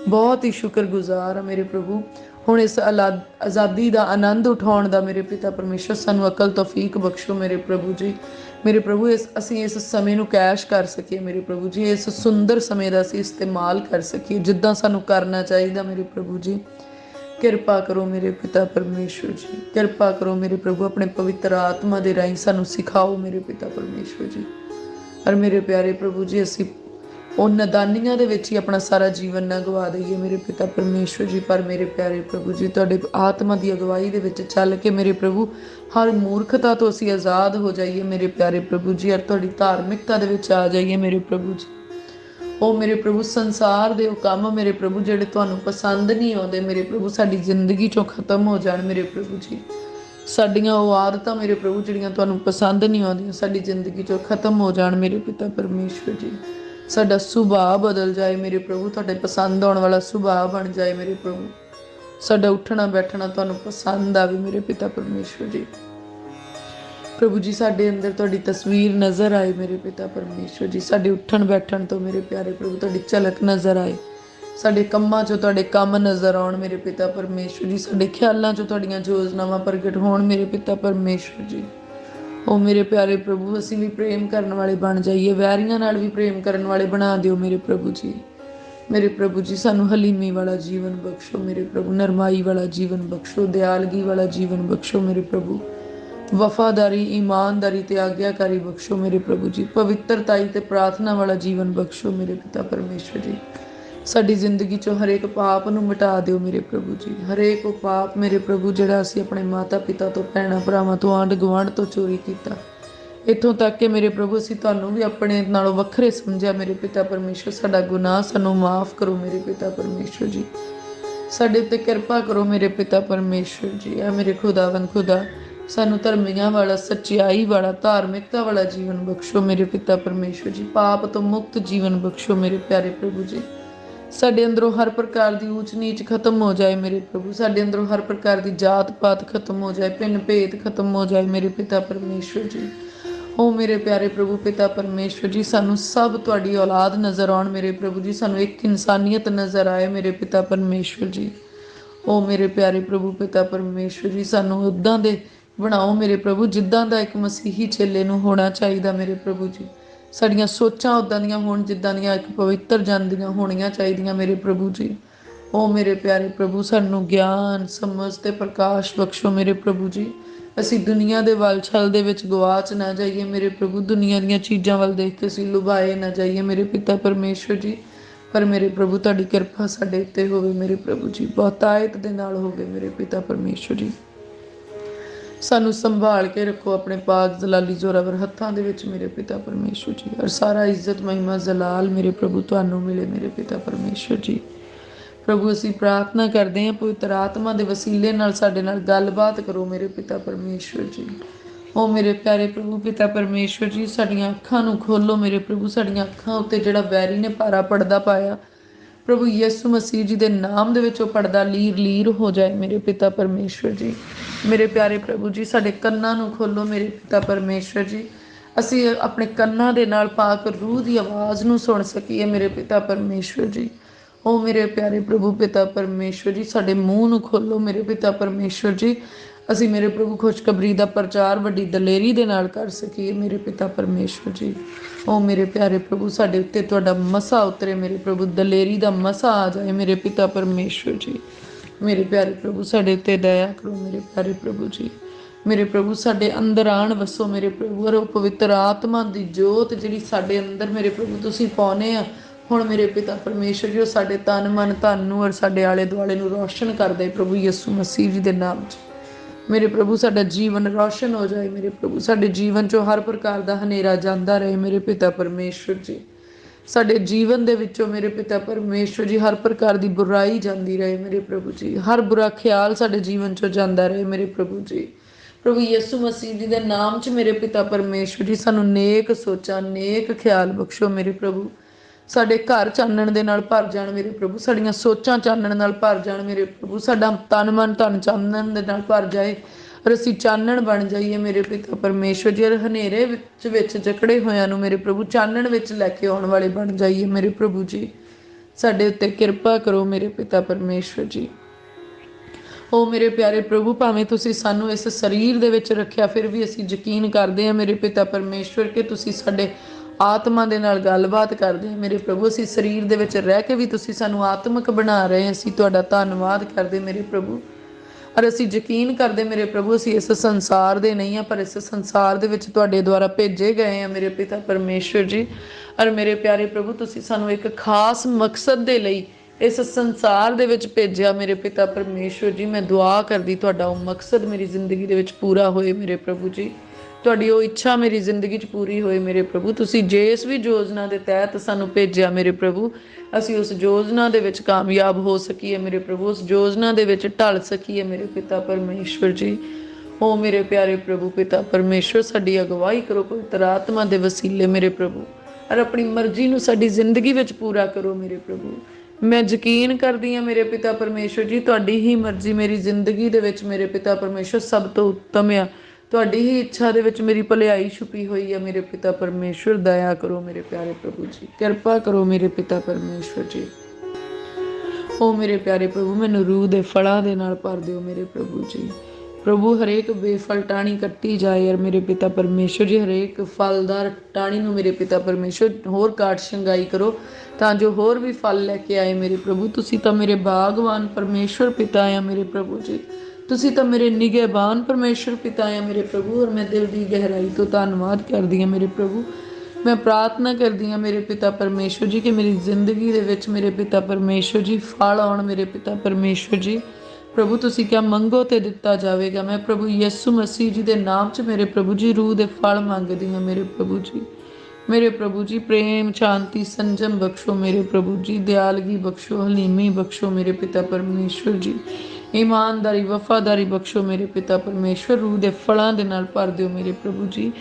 ਬਹੁਤ ਹੀ ਸ਼ੁਕਰਗੁਜ਼ਾਰ ਹਾਂ ਮੇਰੇ ਪ੍ਰਭੂ। ਹੁਣ ਇਸ ਅਲਾ- ਆਜ਼ਾਦੀ ਦਾ ਆਨੰਦ ਉਠਾਉਣ ਦਾ ਮੇਰੇ ਪਿਤਾ ਪਰਮੇਸ਼ਵਰ ਸਾਨੂੰ ਅਕਲ, ਤੌਫੀਕ ਬਖਸ਼ੋ ਮੇਰੇ ਪ੍ਰਭੂ ਜੀ। ਮੇਰੇ ਪ੍ਰਭੂ, ਇਸ ਅਸੀਂ ਇਸ ਸਮੇਂ ਨੂੰ ਕੈਸ਼ ਕਰ ਸਕੀਏ ਮੇਰੇ ਪ੍ਰਭੂ ਜੀ। ਇਸ ਸੁੰਦਰ ਸਮੇਂ ਦਾ ਅਸੀਂ ਇਸਤੇਮਾਲ ਕਰ ਸਕੀਏ। ਜਿੱਦਾਂ ਸਾਨੂੰ ਕਰਨਾ ਚਾਹੀਦਾ ਮੇਰੇ ਪ੍ਰਭੂ ਜੀ। ਕਿਰਪਾ ਕਰੋ ਮੇਰੇ ਪਿਤਾ ਪਰਮੇਸ਼ਵਰ ਜੀ। ਕਿਰਪਾ ਕਰੋ ਮੇਰੇ ਪ੍ਰਭੂ, ਆਪਣੇ ਪਵਿੱਤਰ ਆਤਮਾ ਦੇ ਰਾਹੀਂ ਸਾਨੂੰ ਸਿਖਾਓ ਮੇਰੇ ਪਿਤਾ ਪਰਮੇਸ਼ਵਰ ਜੀ। ਔਰ ਮੇਰੇ ਪਿਆਰੇ ਪ੍ਰਭੂ ਜੀ, ਅਸੀਂ ਉਹ ਨਦਾਨੀਆਂ ਦੇ ਵਿੱਚ ਹੀ ਆਪਣਾ ਸਾਰਾ ਜੀਵਨ ਨਾ ਗਵਾ ਦਈਏ। ਮੇਰੇ ਪਿਤਾ ਪਰਮੇਸ਼ਵਰ ਜੀ, ਪਰ ਮੇਰੇ ਪਿਆਰੇ ਪ੍ਰਭੂ ਜੀ, ਤੁਹਾਡੇ ਆਤਮਾ ਦੀ ਅਗਵਾਈ ਦੇ ਵਿੱਚ ਚੱਲ ਕੇ ਮੇਰੇ ਪ੍ਰਭੂ, ਹਰ ਮੂਰਖਤਾ ਤੋਂ ਅਸੀਂ ਆਜ਼ਾਦ ਹੋ ਜਾਈਏ ਮੇਰੇ ਪਿਆਰੇ ਪ੍ਰਭੂ ਜੀ, ਔਰ ਤੁਹਾਡੀ ਧਾਰਮਿਕਤਾ ਦੇ ਵਿੱਚ ਆ ਜਾਈਏ ਮੇਰੇ ਪ੍ਰਭੂ ਜੀ। ਉਹ ਮੇਰੇ ਪ੍ਰਭੂ, ਸੰਸਾਰ ਦੇ ਉਹ ਕੰਮ ਮੇਰੇ ਪ੍ਰਭੂ, ਜਿਹੜੇ ਤੁਹਾਨੂੰ ਪਸੰਦ ਨਹੀਂ ਆਉਂਦੇ, ਮੇਰੇ ਪ੍ਰਭੂ, ਸਾਡੀ ਜ਼ਿੰਦਗੀ ਚੋਂ ਖਤਮ ਹੋ ਜਾਣ ਮੇਰੇ ਪ੍ਰਭੂ ਜੀ। ਸਾਡੀਆਂ ਉਹ ਆਦਤਾਂ ਮੇਰੇ ਪ੍ਰਭੂ, ਜਿਹੜੀਆਂ ਤੁਹਾਨੂੰ ਪਸੰਦ ਨਹੀਂ ਆਉਂਦੀਆਂ, ਸਾਡੀ ਜ਼ਿੰਦਗੀ ਚੋਂ ਖਤਮ ਹੋ ਜਾਣ ਮੇਰੇ ਪਿਤਾ ਪਰਮੇਸ਼ਵਰ ਜੀ। ਸਾਡਾ ਸੁਭਾਅ ਬਦਲ ਜਾਏ ਮੇਰੇ ਪ੍ਰਭੂ, ਤੁਹਾਡੇ ਪਸੰਦ ਆਉਣ ਵਾਲਾ ਸੁਭਾਅ ਬਣ ਜਾਏ ਮੇਰੇ ਪ੍ਰਭੂ। ਸਾਡਾ ਉੱਠਣਾ, ਬੈਠਣਾ ਤੁਹਾਨੂੰ ਪਸੰਦ ਆਵੇ ਮੇਰੇ ਪਿਤਾ ਪਰਮੇਸ਼ਵਰ ਜੀ। ਪ੍ਰਭੂ ਜੀ, ਸਾਡੇ ਅੰਦਰ ਤੁਹਾਡੀ ਤਸਵੀਰ ਨਜ਼ਰ ਆਏ ਮੇਰੇ ਪਿਤਾ ਪਰਮੇਸ਼ਵਰ ਜੀ। ਸਾਡੇ ਉੱਠਣ, ਬੈਠਣ ਤੋਂ ਮੇਰੇ ਪਿਆਰੇ ਪ੍ਰਭੂ, ਤੁਹਾਡੀ ਝਲਕ ਨਜ਼ਰ ਆਏ। ਸਾਡੇ ਕੰਮਾਂ 'ਚੋਂ ਤੁਹਾਡੇ ਕੰਮ ਨਜ਼ਰ ਆਉਣ ਮੇਰੇ ਪਿਤਾ ਪਰਮੇਸ਼ਵਰ ਜੀ। ਸਾਡੇ ਖਿਆਲਾਂ 'ਚੋਂ ਤੁਹਾਡੀਆਂ ਯੋਜਨਾਵਾਂ ਪ੍ਰਗਟ ਹੋਣ ਮੇਰੇ ਪਿਤਾ ਪਰਮੇਸ਼ਵਰ ਜੀ। ਉਹ ਮੇਰੇ ਪਿਆਰੇ ਪ੍ਰਭੂ, ਅਸੀਂ ਵੀ ਪ੍ਰੇਮ ਕਰਨ ਵਾਲੇ ਬਣ ਜਾਈਏ, ਵੈਰੀਆਂ ਨਾਲ ਵੀ ਪ੍ਰੇਮ ਕਰਨ ਵਾਲੇ ਬਣਾ ਦਿਓ ਮੇਰੇ ਪ੍ਰਭੂ ਜੀ। ਮੇਰੇ ਪ੍ਰਭੂ ਜੀ, ਸਾਨੂੰ ਹਲੀਮੀ ਵਾਲਾ ਜੀਵਨ ਬਖਸ਼ੋ, ਮੇਰੇ ਪ੍ਰਭੂ, ਨਰਮਾਈ ਵਾਲਾ ਜੀਵਨ ਬਖਸ਼ੋ, ਦਿਆਲਗੀ ਵਾਲਾ ਜੀਵਨ ਬਖਸ਼ੋ ਮੇਰੇ ਪ੍ਰਭੂ। ਵਫਾਦਾਰੀ, ਇਮਾਨਦਾਰੀ ਤੇ ਆਗਿਆਕਾਰੀ ਬਖਸ਼ੋ ਮੇਰੇ ਪ੍ਰਭੂ ਜੀ। ਪਵਿੱਤਰਤਾਈ ਤੇ ਪ੍ਰਾਰਥਨਾ ਵਾਲਾ ਜੀਵਨ ਬਖਸ਼ੋ ਮੇਰੇ ਪਿਤਾ ਪਰਮੇਸ਼ਵਰ ਜੀ। ਸਾਡੀ ਜ਼ਿੰਦਗੀ ਚੋਂ ਹਰੇਕ ਪਾਪ ਨੂੰ ਮਿਟਾ ਦਿਓ ਮੇਰੇ ਪ੍ਰਭੂ ਜੀ। ਹਰੇਕ ਉਹ ਪਾਪ ਮੇਰੇ ਪ੍ਰਭੂ, ਜਿਹੜਾ ਅਸੀਂ ਆਪਣੇ ਮਾਤਾ ਪਿਤਾ ਤੋਂ, ਭੈਣਾਂ, ਭਰਾਵਾਂ ਤੋਂ ਆਂਢ ਗੁਆਂਢ ਤੋਂ ਚੋਰੀ ਕੀਤਾ। ਇੱਥੋਂ ਤੱਕ ਕਿ ਮੇਰੇ ਪ੍ਰਭੂ, ਅਸੀਂ ਤੁਹਾਨੂੰ ਵੀ ਆਪਣੇ ਨਾਲੋਂ ਵੱਖਰੇ ਸਮਝਿਆ, ਮੇਰੇ ਪਿਤਾ ਪਰਮੇਸ਼ਵਰ ਸਾਡਾ ਗੁਨਾਹ ਸਾਨੂੰ ਮਾਫ ਕਰੋ ਮੇਰੇ ਪਿਤਾ ਪਰਮੇਸ਼ਵਰ ਜੀ। ਸਾਡੇ ਉੱਤੇ ਕਿਰਪਾ ਕਰੋ ਮੇਰੇ ਪਿਤਾ ਪਰਮੇਸ਼ਵਰ ਜੀ। ਆ ਮੇਰੇ ਖੁਦਾਵੰਦ ਖੁਦਾ, ਸਾਨੂੰ ਧਰਮੀਆਂ ਵਾਲਾ, ਸੱਚਾਈ ਵਾਲਾ, ਧਾਰਮਿਕਤਾ ਵਾਲਾ ਜੀਵਨ ਬਖਸ਼ੋ ਮੇਰੇ ਪਿਤਾ ਪਰਮੇਸ਼ਵਰ ਜੀ। ਪਾਪ ਤੋਂ ਮੁਕਤ ਜੀਵਨ ਬਖਸ਼ੋ ਮੇਰੇ ਪਿਆਰੇ ਪ੍ਰਭੂ ਜੀ। ਸਾਡੇ ਅੰਦਰੋਂ ਹਰ ਪ੍ਰਕਾਰ ਦੀ ਊਚ ਨੀਚ ਖਤਮ ਹੋ ਜਾਏ ਮੇਰੇ ਪ੍ਰਭੂ। ਸਾਡੇ ਅੰਦਰੋਂ ਹਰ ਪ੍ਰਕਾਰ ਦੀ ਜਾਤ ਪਾਤ ਖਤਮ ਹੋ ਜਾਏ, ਭਿੰਨ ਭੇਦ ਖਤਮ ਹੋ ਜਾਏ ਮੇਰੇ ਪਿਤਾ ਪਰਮੇਸ਼ਵਰ ਜੀ। ਓ ਮੇਰੇ ਪਿਆਰੇ ਪ੍ਰਭੂ, ਪਿਤਾ ਪਰਮੇਸ਼ਵਰ ਜੀ, ਸਾਨੂੰ ਸਭ ਤੁਹਾਡੀ ਔਲਾਦ ਨਜ਼ਰ ਆਉਣ ਮੇਰੇ ਪ੍ਰਭੂ ਜੀ। ਸਾਨੂੰ ਇੱਕ ਇਨਸਾਨੀਅਤ ਨਜ਼ਰ ਆਏ ਮੇਰੇ ਪਿਤਾ ਪਰਮੇਸ਼ਵਰ ਜੀ। ਓ ਮੇਰੇ ਪਿਆਰੇ ਪ੍ਰਭੂ, ਪਿਤਾ ਪਰਮੇਸ਼ਵਰ ਜੀ, ਸਾਨੂੰ ਉਦਾਂ ਦੇ ਬਣਾਓ ਮੇਰੇ ਪ੍ਰਭੂ, ਜਿੱਦਾਂ ਦਾ ਇੱਕ ਮਸੀਹੀ ਚੇਲੇ ਨੂੰ ਹੋਣਾ ਚਾਹੀਦਾ ਮੇਰੇ ਪ੍ਰਭੂ ਜੀ। ਸਾਡੀਆਂ ਸੋਚਾਂ ਉਦਾਂ ਦੀਆਂ ਹੋਣ, ਜਿੱਦਾਂ ਦੀਆਂ ਇੱਕ ਪਵਿੱਤਰ ਜਨ ਦੀਆਂ ਹੋਣੀਆਂ ਚਾਹੀਦੀਆਂ ਮੇਰੇ ਪ੍ਰਭੂ ਜੀ। ਓ ਮੇਰੇ ਪਿਆਰੇ ਪ੍ਰਭੂ, ਸਾਨੂੰ ਗਿਆਨ, ਸਮਝ ਤੇ ਪ੍ਰਕਾਸ਼ ਬਖਸ਼ੋ ਮੇਰੇ ਪ੍ਰਭੂ ਜੀ। ਅਸੀਂ ਦੁਨੀਆ ਦੇ ਵਲਛਲ ਦੇ ਵਿੱਚ ਗਵਾਚ ਨਾ ਜਾਈਏ, ਮੇਰੇ ਪ੍ਰਭੂ, ਦੁਨੀਆ ਦੀਆਂ ਚੀਜ਼ਾਂ ਵੱਲ ਦੇਖ ਕੇ ਅਸੀਂ ਲੁਭਾਏ ਨਾ ਜਾਈਏ। ਮੇਰੇ ਪਿਤਾ ਪਰਮੇਸ਼ਵਰ ਜੀ, ਪਰ ਮੇਰੇ ਪ੍ਰਭੂ, ਤੁਹਾਡੀ ਕਿਰਪਾ ਸਾਡੇ ਉੱਤੇ ਹੋਵੇ ਮੇਰੇ ਪ੍ਰਭੂ ਜੀ। ਬਹੁਤਾਇਤ ਦੇ ਨਾਲ ਹੋਵੇ ਮੇਰੇ ਪਿਤਾ ਪਰਮੇਸ਼ਵਰ ਜੀ। ਸਾਨੂੰ ਸੰਭਾਲ ਕੇ ਰੱਖੋ ਆਪਣੇ ਪਾਕ ਜ਼ਲਾਲੀ ਜ਼ੋਰਾਵਰ ਹੱਥਾਂ ਦੇ ਵਿੱਚ ਮੇਰੇ ਪਿਤਾ ਪਰਮੇਸ਼ਵਰ ਜੀ। ਔਰ ਸਾਰਾ ਇੱਜ਼ਤ ਮਹਿਮਾ ਜ਼ਲਾਲ ਮੇਰੇ ਪ੍ਰਭੂ, ਤੁਹਾਨੂੰ ਮਿਲੇ ਮੇਰੇ ਪਿਤਾ ਪਰਮੇਸ਼ਵਰ ਜੀ। ਪ੍ਰਭੂ, ਅਸੀਂ ਪ੍ਰਾਰਥਨਾ ਕਰਦੇ ਹਾਂ, ਪਵਿੱਤਰ ਆਤਮਾ ਦੇ ਵਸੀਲੇ ਨਾਲ ਸਾਡੇ ਨਾਲ ਗੱਲਬਾਤ ਕਰੋ ਮੇਰੇ ਪਿਤਾ ਪਰਮੇਸ਼ਵਰ ਜੀ। ਓ ਮੇਰੇ ਪਿਆਰੇ ਪ੍ਰਭੂ, ਪਿਤਾ ਪਰਮੇਸ਼ਵਰ ਜੀ, ਸਾਡੀਆਂ ਅੱਖਾਂ ਨੂੰ ਖੋਲੋ ਮੇਰੇ ਪ੍ਰਭੂ, ਸਾਡੀਆਂ ਅੱਖਾਂ ਉੱਤੇ ਜਿਹੜਾ ਵੈਰੀ ਨੇ ਪਾਰਾ ਪਰਦਾ ਪਾਇਆ, ਪ੍ਰਭੂ ਯਿਸੂ ਮਸੀਹ ਜੀ ਦੇ ਨਾਮ ਦੇ ਵਿੱਚ ਉਹ ਪਰਦਾ ਲੀਰ ਲੀਰ ਹੋ ਜਾਏ ਮੇਰੇ ਪਿਤਾ ਪਰਮੇਸ਼ਵਰ ਜੀ। ਮੇਰੇ ਪਿਆਰੇ ਪ੍ਰਭੂ ਜੀ, ਸਾਡੇ ਕੰਨਾਂ ਨੂੰ ਖੋਲੋ ਮੇਰੇ ਪਿਤਾ ਪਰਮੇਸ਼ਵਰ ਜੀ। ਅਸੀਂ ਆਪਣੇ ਕੰਨਾਂ ਦੇ ਨਾਲ ਪਾਕ ਰੂਹ ਦੀ ਆਵਾਜ਼ ਨੂੰ ਸੁਣ ਸਕੀਏ ਮੇਰੇ ਪਿਤਾ ਪਰਮੇਸ਼ਵਰ ਜੀ। ਓ ਮੇਰੇ ਪਿਆਰੇ ਪ੍ਰਭੂ ਪਿਤਾ ਪਰਮੇਸ਼ਵਰ ਜੀ, ਸਾਡੇ ਮੂੰਹ ਨੂੰ ਖੋਲੋ ਮੇਰੇ ਪਿਤਾ ਪਰਮੇਸ਼ਵਰ ਜੀ। ਅਸੀਂ ਮੇਰੇ ਪ੍ਰਭੂ ਖੁਸ਼ਖਬਰੀ ਦਾ ਪ੍ਰਚਾਰ ਵੱਡੀ ਦਲੇਰੀ ਦੇ ਨਾਲ ਕਰ ਸਕੀਏ ਮੇਰੇ ਪਿਤਾ ਪਰਮੇਸ਼ਵਰ ਜੀ। ਓ ਮੇਰੇ ਪਿਆਰੇ ਪ੍ਰਭੂ, ਸਾਡੇ ਉੱਤੇ ਤੁਹਾਡਾ ਮਸਾ ਉਤਰੇ ਮੇਰੇ ਪ੍ਰਭੂ, ਦਲੇਰੀ ਦਾ ਮਸਾ ਆ ਜਾਏ ਮੇਰੇ ਪਿਤਾ ਪਰਮੇਸ਼ਵਰ ਜੀ। ਮੇਰੇ ਪਿਆਰੇ ਪ੍ਰਭੂ, ਸਾਡੇ ਉੱਤੇ ਦਇਆ ਕਰੋ ਮੇਰੇ ਪਿਆਰੇ ਪ੍ਰਭੂ ਜੀ। ਮੇਰੇ ਪ੍ਰਭੂ, ਸਾਡੇ ਅੰਦਰ ਆਣ ਵਸੋ ਮੇਰੇ ਪ੍ਰਭੂ। ਔਰ ਉਹ ਪਵਿੱਤਰ ਆਤਮਾ ਦੀ ਜੋਤ ਜਿਹੜੀ ਸਾਡੇ ਅੰਦਰ ਮੇਰੇ ਪ੍ਰਭੂ ਤੁਸੀਂ ਪਾਉਨੇ ਆ, ਹੁਣ ਮੇਰੇ ਪਿਤਾ ਪਰਮੇਸ਼ਰ ਜੀ, ਉਹ ਸਾਡੇ ਤਨ, ਮਨ, ਧਨ ਨੂੰ ਔਰ ਸਾਡੇ ਆਲੇ ਦੁਆਲੇ ਨੂੰ ਰੌਸ਼ਨ ਕਰਦੇ ਪ੍ਰਭੂ ਯਿਸੂ ਮਸੀਹ ਜੀ ਦੇ ਨਾਮ 'ਚ। ਮੇਰੇ ਪ੍ਰਭੂ, ਸਾਡਾ ਜੀਵਨ ਰੌਸ਼ਨ ਹੋ ਜਾਏ। ਮੇਰੇ ਪ੍ਰਭੂ, ਸਾਡੇ ਜੀਵਨ 'ਚੋਂ ਹਰ ਪ੍ਰਕਾਰ ਦਾ ਹਨੇਰਾ ਜਾਂਦਾ ਰਹੇ ਮੇਰੇ ਪਿਤਾ ਪਰਮੇਸ਼ਰ ਜੀ। ਸਾਡੇ ਜੀਵਨ ਦੇ ਵਿੱਚੋਂ ਮੇਰੇ ਪਿਤਾ ਪਰਮੇਸ਼ਰ ਜੀ ਹਰ ਪ੍ਰਕਾਰ ਦੀ ਬੁਰਾਈ ਜਾਂਦੀ ਰਹੇ ਮੇਰੇ ਪ੍ਰਭੂ ਜੀ। ਹਰ ਬੁਰਾ ਖਿਆਲ ਸਾਡੇ ਜੀਵਨ 'ਚੋਂ ਜਾਂਦਾ ਰਹੇ ਮੇਰੇ ਪ੍ਰਭੂ ਜੀ। ਪ੍ਰਭੂ ਯਿਸੂ ਮਸੀਹ ਜੀ ਦੇ ਨਾਮ 'ਚ ਮੇਰੇ ਪਿਤਾ ਪਰਮੇਸ਼ਰ ਜੀ, ਸਾਨੂੰ ਨੇਕ ਸੋਚਾਂ, ਨੇਕ ਖਿਆਲ ਬਖਸ਼ੋ ਮੇਰੇ ਪ੍ਰਭੂ। ਸਾਡੇ ਘਰ ਚਾਨਣ ਦੇ ਨਾਲ ਭਰ ਜਾਣ ਮੇਰੇ ਪ੍ਰਭੂ। ਸਾਡੀਆਂ ਸੋਚਾਂ ਚਾਨਣ ਨਾਲ ਭਰ ਜਾਣ ਮੇਰੇ ਪ੍ਰਭੂ। ਸਾਡਾ ਤਨ ਮਨ ਧਨ ਚਾਨਣ ਦੇ ਨਾਲ ਭਰ ਜਾਏ। ਔਰ ਅਸੀਂ ਚਾਨਣ ਬਣ ਜਾਈਏ ਮੇਰੇ ਪਿਤਾ ਪਰਮੇਸ਼ਰ ਜੀ ਔਰ ਹਨੇਰੇ ਵਿੱਚ ਵਿੱਚ ਜਕੜੇ ਹੋਇਆਂ ਨੂੰ ਮੇਰੇ ਪ੍ਰਭੂ ਚਾਨਣ ਵਿੱਚ ਲੈ ਕੇ ਆਉਣ ਵਾਲੇ ਬਣ ਜਾਈਏ ਮੇਰੇ ਪ੍ਰਭੂ ਜੀ। ਸਾਡੇ ਉੱਤੇ ਕਿਰਪਾ ਕਰੋ ਮੇਰੇ ਪਿਤਾ ਪਰਮੇਸ਼ਰ ਜੀ। ਓ ਮੇਰੇ ਪਿਆਰੇ ਪ੍ਰਭੂ, ਭਾਵੇਂ ਤੁਸੀਂ ਸਾਨੂੰ ਇਸ ਸਰੀਰ ਦੇ ਵਿੱਚ ਰੱਖਿਆ, ਫਿਰ ਵੀ ਅਸੀਂ ਯਕੀਨ ਕਰਦੇ ਹਾਂ ਮੇਰੇ ਪਿਤਾ ਪਰਮੇਸ਼ਵਰ, ਕਿ ਤੁਸੀਂ ਸਾਡੇ ਆਤਮਾ ਦੇ ਨਾਲ ਗੱਲਬਾਤ ਕਰਦੇ ਹਾਂ। ਮੇਰੇ ਪ੍ਰਭੂ, ਅਸੀਂ ਸਰੀਰ ਦੇ ਵਿੱਚ ਰਹਿ ਕੇ ਵੀ ਤੁਸੀਂ ਸਾਨੂੰ ਆਤਮਿਕ ਬਣਾ ਰਹੇ ਅਸੀਂ ਤੁਹਾਡਾ ਧੰਨਵਾਦ ਕਰਦੇ ਮੇਰੇ ਪ੍ਰਭੂ। ਔਰ ਅਸੀਂ ਯਕੀਨ ਕਰਦੇ ਮੇਰੇ ਪ੍ਰਭੂ, ਅਸੀਂ ਇਸ ਸੰਸਾਰ ਦੇ ਨਹੀਂ ਆ ਪਰ ਇਸ ਸੰਸਾਰ ਦੇ ਵਿੱਚ ਤੁਹਾਡੇ ਦੁਆਰਾ ਭੇਜੇ ਗਏ ਆ ਮੇਰੇ ਪਿਤਾ ਪਰਮੇਸ਼ਵਰ ਜੀ। ਔਰ ਮੇਰੇ ਪਿਆਰੇ ਪ੍ਰਭੂ, ਤੁਸੀਂ ਸਾਨੂੰ ਇੱਕ ਖਾਸ ਮਕਸਦ ਦੇ ਲਈ ਇਸ ਸੰਸਾਰ ਦੇ ਵਿੱਚ ਭੇਜਿਆ ਮੇਰੇ ਪਿਤਾ ਪਰਮੇਸ਼ਵਰ ਜੀ। ਮੈਂ ਦੁਆ ਕਰਦੀ, ਤੁਹਾਡਾ ਉਹ ਮਕਸਦ ਮੇਰੀ ਜ਼ਿੰਦਗੀ ਦੇ ਵਿੱਚ ਪੂਰਾ ਹੋਏ ਮੇਰੇ ਪ੍ਰਭੂ ਜੀ। ਤੁਹਾਡੀ ਉਹ ਇੱਛਾ ਮੇਰੀ ਜ਼ਿੰਦਗੀ 'ਚ ਪੂਰੀ ਹੋਏ ਮੇਰੇ ਪ੍ਰਭੂ। ਤੁਸੀਂ ਜਿਸ ਵੀ ਯੋਜਨਾ ਦੇ ਤਹਿਤ ਸਾਨੂੰ ਭੇਜਿਆ ਮੇਰੇ ਪ੍ਰਭੂ, ਅਸੀਂ ਉਸ ਯੋਜਨਾ ਦੇ ਵਿੱਚ ਕਾਮਯਾਬ ਹੋ ਸਕੀਏ ਮੇਰੇ ਪ੍ਰਭੂ, ਉਸ ਯੋਜਨਾ ਦੇ ਵਿੱਚ ਢਲ ਸਕੀਏ ਮੇਰੇ ਪਿਤਾ ਪਰਮੇਸ਼ਵਰ ਜੀ। ਓ ਮੇਰੇ ਪਿਆਰੇ ਪ੍ਰਭੂ, ਪਿਤਾ ਪਰਮੇਸ਼ਵਰ, ਸਾਡੀ ਅਗਵਾਈ ਕਰੋ, ਪਵਿੱਤਰ ਆਤਮਾ ਦੇ ਵਸੀਲੇ ਮੇਰੇ ਪ੍ਰਭੂ। ਔਰ ਆਪਣੀ ਮਰਜ਼ੀ ਨੂੰ ਸਾਡੀ ਜ਼ਿੰਦਗੀ ਵਿੱਚ ਪੂਰਾ ਕਰੋ ਮੇਰੇ ਪ੍ਰਭੂ। ਮੈਂ ਯਕੀਨ ਕਰਦੀ ਹਾਂ ਮੇਰੇ ਪਿਤਾ ਪਰਮੇਸ਼ਵਰ ਜੀ, ਤੁਹਾਡੀ ਹੀ ਮਰਜ਼ੀ ਮੇਰੀ ਜ਼ਿੰਦਗੀ ਦੇ ਵਿੱਚ ਮੇਰੇ ਪਿਤਾ ਪਰਮੇਸ਼ਵਰ ਸਭ ਤੋਂ ਉੱਤਮ ਆ। ਤੁਹਾਡੀ ਹੀ ਇੱਛਾ ਦੇ ਵਿੱਚ ਮੇਰੀ ਭਲਾਈ ਛੁਪੀ ਹੋਈ ਹੈ ਮੇਰੇ ਪਿਤਾ ਪਰਮੇਸ਼ਵਰ, ਦਇਆ ਕਰੋ ਮੇਰੇ ਪਿਆਰੇ ਪ੍ਰਭੂ ਜੀ। ਕਿਰਪਾ ਕਰੋ ਮੇਰੇ ਪਿਤਾ ਪਰਮੇਸ਼ਵਰ ਜੀ। ਓ ਮੇਰੇ ਪਿਆਰੇ ਪ੍ਰਭੂ, ਮੈਨੂੰ ਰੂਹ ਦੇ ਫਲਾਂ ਦੇ ਨਾਲ ਭਰ ਦਿਓ ਮੇਰੇ ਪ੍ਰਭੂ ਜੀ। ਪ੍ਰਭੂ, ਹਰੇਕ ਬੇਫਲ ਟਾਣੀ ਕੱਟੀ ਜਾਏ ਯਾਰ ਮੇਰੇ ਪਿਤਾ ਪਰਮੇਸ਼ਵਰ ਜੀ। ਹਰੇਕ ਫਲਦਾਰ ਟਾਣੀ ਨੂੰ ਮੇਰੇ ਪਿਤਾ ਪਰਮੇਸ਼ਵਰ, ਹੋਰ ਕਾਟ ਸ਼ੰਗਾਈ ਕਰੋ ਤਾਂ ਜੋ ਹੋਰ ਵੀ ਫਲ ਲੈ ਕੇ ਆਏ ਮੇਰੇ ਪ੍ਰਭੂ। ਤੁਸੀਂ ਤਾਂ ਮੇਰੇ ਬਾਗਵਾਨ ਪਰਮੇਸ਼ਵਰ ਪਿਤਾ ਆ ਮੇਰੇ ਪ੍ਰਭੂ ਜੀ। ਤੁਸੀਂ ਤਾਂ ਮੇਰੇ ਨਿਗਹਿਬਾਨ ਪਰਮੇਸ਼ਵਰ ਪਿਤਾ ਆ ਮੇਰੇ ਪ੍ਰਭੂ, ਔਰ ਮੈਂ ਦਿਲ ਦੀ ਗਹਿਰਾਈ ਤੋਂ ਧੰਨਵਾਦ ਕਰਦੀ ਹਾਂ ਮੇਰੇ ਪ੍ਰਭੂ। ਮੈਂ ਪ੍ਰਾਰਥਨਾ ਕਰਦੀ ਹਾਂ ਮੇਰੇ ਪਿਤਾ ਪਰਮੇਸ਼ਵਰ ਜੀ ਕਿ ਮੇਰੀ ਜ਼ਿੰਦਗੀ ਦੇ ਵਿੱਚ ਮੇਰੇ ਪਿਤਾ ਪਰਮੇਸ਼ਵਰ ਜੀ ਫਲ ਆਉਣ ਮੇਰੇ ਪਿਤਾ ਪਰਮੇਸ਼ਵਰ ਜੀ। ਪ੍ਰਭੂ, ਤੁਸੀਂ ਕਿਆ ਮੰਗੋ ਤੇ ਦਿੱਤਾ ਜਾਵੇਗਾ। ਮੈਂ ਪ੍ਰਭੂ ਯਿਸੂ ਮਸੀਹ ਜੀ ਦੇ ਨਾਮ 'ਚ ਮੇਰੇ ਪ੍ਰਭੂ ਜੀ ਰੂਹ ਦੇ ਫਲ ਮੰਗਦੀ ਹਾਂ ਮੇਰੇ ਪ੍ਰਭੂ ਜੀ। ਮੇਰੇ ਪ੍ਰਭੂ ਜੀ, ਪ੍ਰੇਮ, ਸ਼ਾਂਤੀ, ਸੰਜਮ ਬਖਸ਼ੋ ਮੇਰੇ ਪ੍ਰਭੂ ਜੀ। ਦਿਆਲਗੀ ਬਖਸ਼ੋ, ਹਲੀਮੀ ਬਖਸ਼ੋ ਮੇਰੇ ਪਿਤਾ ਪਰਮੇਸ਼ਵਰ ਜੀ। ਇਮਾਨਦਾਰੀ, ਵਫਾਦਾਰੀ ਬਖਸ਼ੋ ਮੇਰੇ ਪਿਤਾ ਪਰਮੇਸ਼ਵਰ। ਰੂਹ ਦੇ ਫਲਾਂ ਦੇ ਨਾਲ ਭਰ ਦਿਓ ਮੇਰੇ ਪ੍ਰਭੂ ਜੀ।